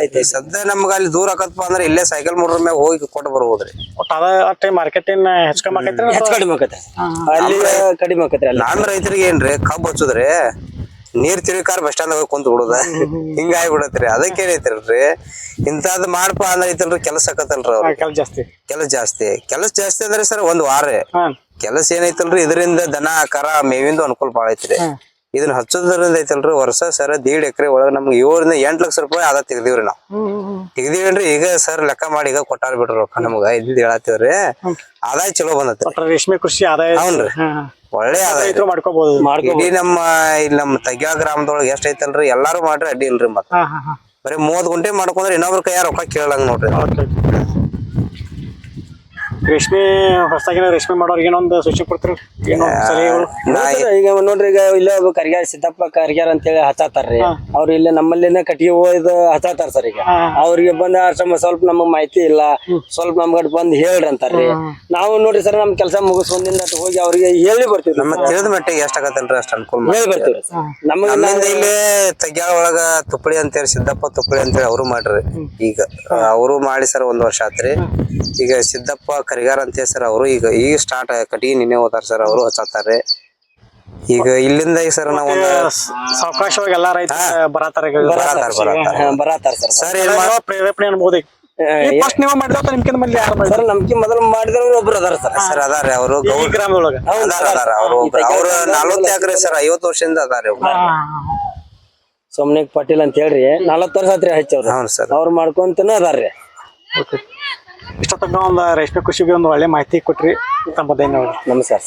ಐತ್ರಿ ಸದ್ಯ ನಮ್ಗ ಅಲ್ಲಿ ದೂರ ಆಕತ್ಪ ಅಂದ್ರೆ ಇಲ್ಲೇ ಸೈಕಲ್ ಮೋಟ್ರ್ ಮ್ಯಾಗ ಹೋಗಿ ಕೊಟ್ಟು ಬರ್ಬೋದ್ರಿ. ಅದ ಅಷ್ಟೇ ಮಾರ್ಕೆಟಿಂಗ್ ಹೆಚ್ಚು ಕಮ್ಮಿ ಹೆಚ್ಚು ಕಡಿಮೆ ಆಕತ್ತೆ ಅಲ್ಲಿ ಕಡಿಮೆ ಅಲ್ಲಿ? ನಮ್ಮ ರೈತರಿಗೆ ಏನ್ರಿ ಕಬ್ಬು ಹಚ್ಚುದ್ರಿ ನೀರ್ ತಿರುಗಾರ ಬಸ್ ಸ್ಟ್ಯಾಂಡ್ ಹೋಗಿ ಕುಂತ ಬಿಡುದ ಹಿಂಗ ಆಗ್ಬಿಡತ್ರಿ ಅದಕ್ಕೆ ಏನೈತಿಲ್ರಿ ಇಂಥದ್ ಮಾಡಪ್ಪ ಅಂದ್ರೆ ಐತಲ್ರಿ ಕೆಲಸ ಆಕತ್ತಲ್ರಿ ಅವ್ರು. ಕೆಲ ಜಾಸ್ತಿ. ಕೆಲಸ ಜಾಸ್ತಿ. ಕೆಲಸ ಜಾಸ್ತಿ ಅಂದ್ರೆ ಸರ್ ಒಂದ್ ವಾರ. ಕೆಲಸ ಏನೈತಲ್ರಿ ಇದರಿಂದ ದನ ಕರ ಮೇವಿಂದ ಅನುಕೂಲ ಬಾಳ ಐತ್ರಿ. ಇದನ್ನ ಹಚ್ಚೋದ್ರಿಂದ ಐತಲ್ರಿ ವರ್ಷ ಸರ್ ದೀಡ್ ಎಕರೆ ಒಳಗ ನಮ್ಗೆ ಏಳರಿಂದ ಎಂಟ್ ಲಕ್ಷ ರೂಪಾಯಿ ಆದ ತೆಗ್ದಿವ್ರಿ ನಾವು. ತೆಗ್ದಿವೇನ್ರಿ ಈಗ ಸರ್ ಲೆಕ್ಕ ಮಾಡಿ ಈಗ ಕೊಟ್ಟಾರ ಬಿಡ್ರಿ ರೊಕ್ಕ ನಮ್ಗ. ಇದ್ ಹೇಳತ್ತೀವ್ರಿ ಆದಾಯ ಚಲೋ ಬಂದತ್ರಿ. ಒಟ್ಟು ರೇಷ್ಮೆ ಕೃಷಿ ಆದಾಯ. ಹೌನ್ರಿ. ಒಳ್ಳೆ ಆದಾಯ. ರೈತರು ಮಾಡ್ಕೋಬಹುದು ಇಡೀ ನಮ್ಮ ಇಲ್ಲಿ ನಮ್ಮ ತಗ್ಯಾ ಗ್ರಾಮದೊಳಗೆ ಎಷ್ಟ್ ಐತಲ್ರಿ? ಎಲ್ಲಾರು ಮಾಡ್ರಿ ಅಡ್ಡಿ ಇಲ್ರಿ ಮತ್ತ. ಹಾ ಹಾ ಹಾ. ಬರೀ ಮೂವತ್ ಗುಂಟೆ ಮಾಡ್ಕೊಂಡ್ರೆ ಇನ್ನೊಬ್ರ ಕೈಯ ರೊಕ್ಕ ಕೇಳಂಗ್ ನೋಡ್ರಿ. ರೇಷ್ಮೆ ಹೊಸದಾಗಿನ ರೇಷ್ಮೆ ಮಾಡೋರಿಗೆ ಏನೊಂದು ಸೂಚನೆ ಕೊಡ್ತೀರಿ? ಏನೋ ಸಲಹೆಗಳು? ಈಗ ನೋಡ್ರಿ ಈಗ ಇಲ್ಲೇ ಒಬ್ಬ ಕರಿಗಾರ ಸಿದ್ದಪ್ಪ ಕರಿಗಾರ ಅಂತೇಳಿ ಹಚ್ಚಾತಾರ್ರಿ. ಅವ್ರು ಇಲ್ಲೇ ನಮ್ಮಲ್ಲಿನ ಕಟ್ಟಿಗೆ ಹೋಯ್ದು ಹಚ್ಚಾತಾರ ಸರ್ ಈಗ. ಅವ್ರಿಗೆ ಬಂದ ಸ್ವಲ್ಪ ನಮಗ್ ಮಾಹಿತಿ ಇಲ್ಲ ಸ್ವಲ್ಪ ನಮ್ಗಡ್ ಬಂದ್ ಹೇಳ್ರಿ ಅಂತಾರ್ರಿ. ನಾವು ನೋಡ್ರಿ ಸರ್ ನಮ್ ಕೆಲಸ ಮುಗಿಸ್ಕೊಂದಿಂದ ಹೋಗಿ ಅವ್ರಿಗೆ ಹೇಳಿ ಬರ್ತೀವಿ. ನಮ್ಮ ತಿಳಿದ ಮಟ್ಟಿಗೆ ಎಷ್ಟ್ ಆಗತ್ತಲ್ರಿ ಅಷ್ಟ ಅನುಕೂಲ. ಹೇಳಿ ಬರ್ತೀವಿ ನಮಗೆ ಇಲ್ಲಿ ತಗ್ಯಾಳ ಒಳಗ ತುಪ್ಪಳಿ ಅಂತೇಳಿ ಸಿದ್ದಪ್ಪ ತುಪ್ಪಳಿ ಅಂತೇಳಿ ಅವರು ಮಾಡ್ರಿ. ಈಗ ಅವರು ಮಾಡಿ ಸರ್ ಒಂದ್ ವರ್ಷ ಆತ್ರಿ. ಈಗ ಸಿದ್ದಪ್ಪ ಕರಿಗಾರ ಅಂತೇಳಿ ಸರ್ ಅವರು. ಈಗ ಈಗ ಸ್ಟಾರ್ಟ್ ಕಟ್ಟಿಗೆ ನಿನ್ನೆ ಹೋದಾರ ಸರ್ ಅವರು ಹಚ್ಚತ್ತಾರೆ ಈಗ ಇಲ್ಲಿಂದ ಈಗ ಸರ್ ನಾವು ಒಂದು ಸಾವಕಾಶವಾಗಿ ಎಲ್ಲಾ ರೈತ ಬರತಾರ ಬರಾತಾರ ಸರ್ ಸರ್ ಪ್ರೇರೇಪಣೆ ಅನ್ಬೋದು ಫಸ್ಟ್ ನೀವು ಮಾಡಿದ ನಿಮ್ಕಿಂತ ಮೊದ್ಲು ಯಾರು ಮಾಡಿದ್ರು? ಸರ್ ನಮ್ಗೆ ಮೊದಲು ಮಾಡಿದ್ರು ಒಬ್ರು ಅದಾರ ಸರ್. ಸರ್ ಅದಾರ ಅವರು. ಈ ಗ್ರಾಮದೊಳಗ. ಅದಾರ ಅದಾರ ಅವರು ಅವ್ರ ನಲ್ವತ್ತು ಎಕರೆ ಸರ್ ಐವತ್ತು ವರ್ಷದಿಂದ ಅದಾರ ಸೋಮನಿಕ್ ಪಾಟೀಲ್ ಅಂತ ಹೇಳ್ರಿ ನಲವತ್ತು ವರ್ಷ ಆತ್ರಿ ಹಚ್ಚವ್ರು. ಅವ್ರು ಮಾಡ್ಕೊಂತನ ಅದಾರ್ರಿ. ಓಕೆ ಇಷ್ಟೊತ್ತನ ಒಂದು ರೇಷ್ಮೆ ಕೃಷಿಗೆ ಒಂದು ಒಳ್ಳೆ ಮಾಹಿತಿ ಕೊಟ್ರಿ. ತಮ್ಮ ಧನ್ಯವಾದ. ನಮಸ್ಕಾರ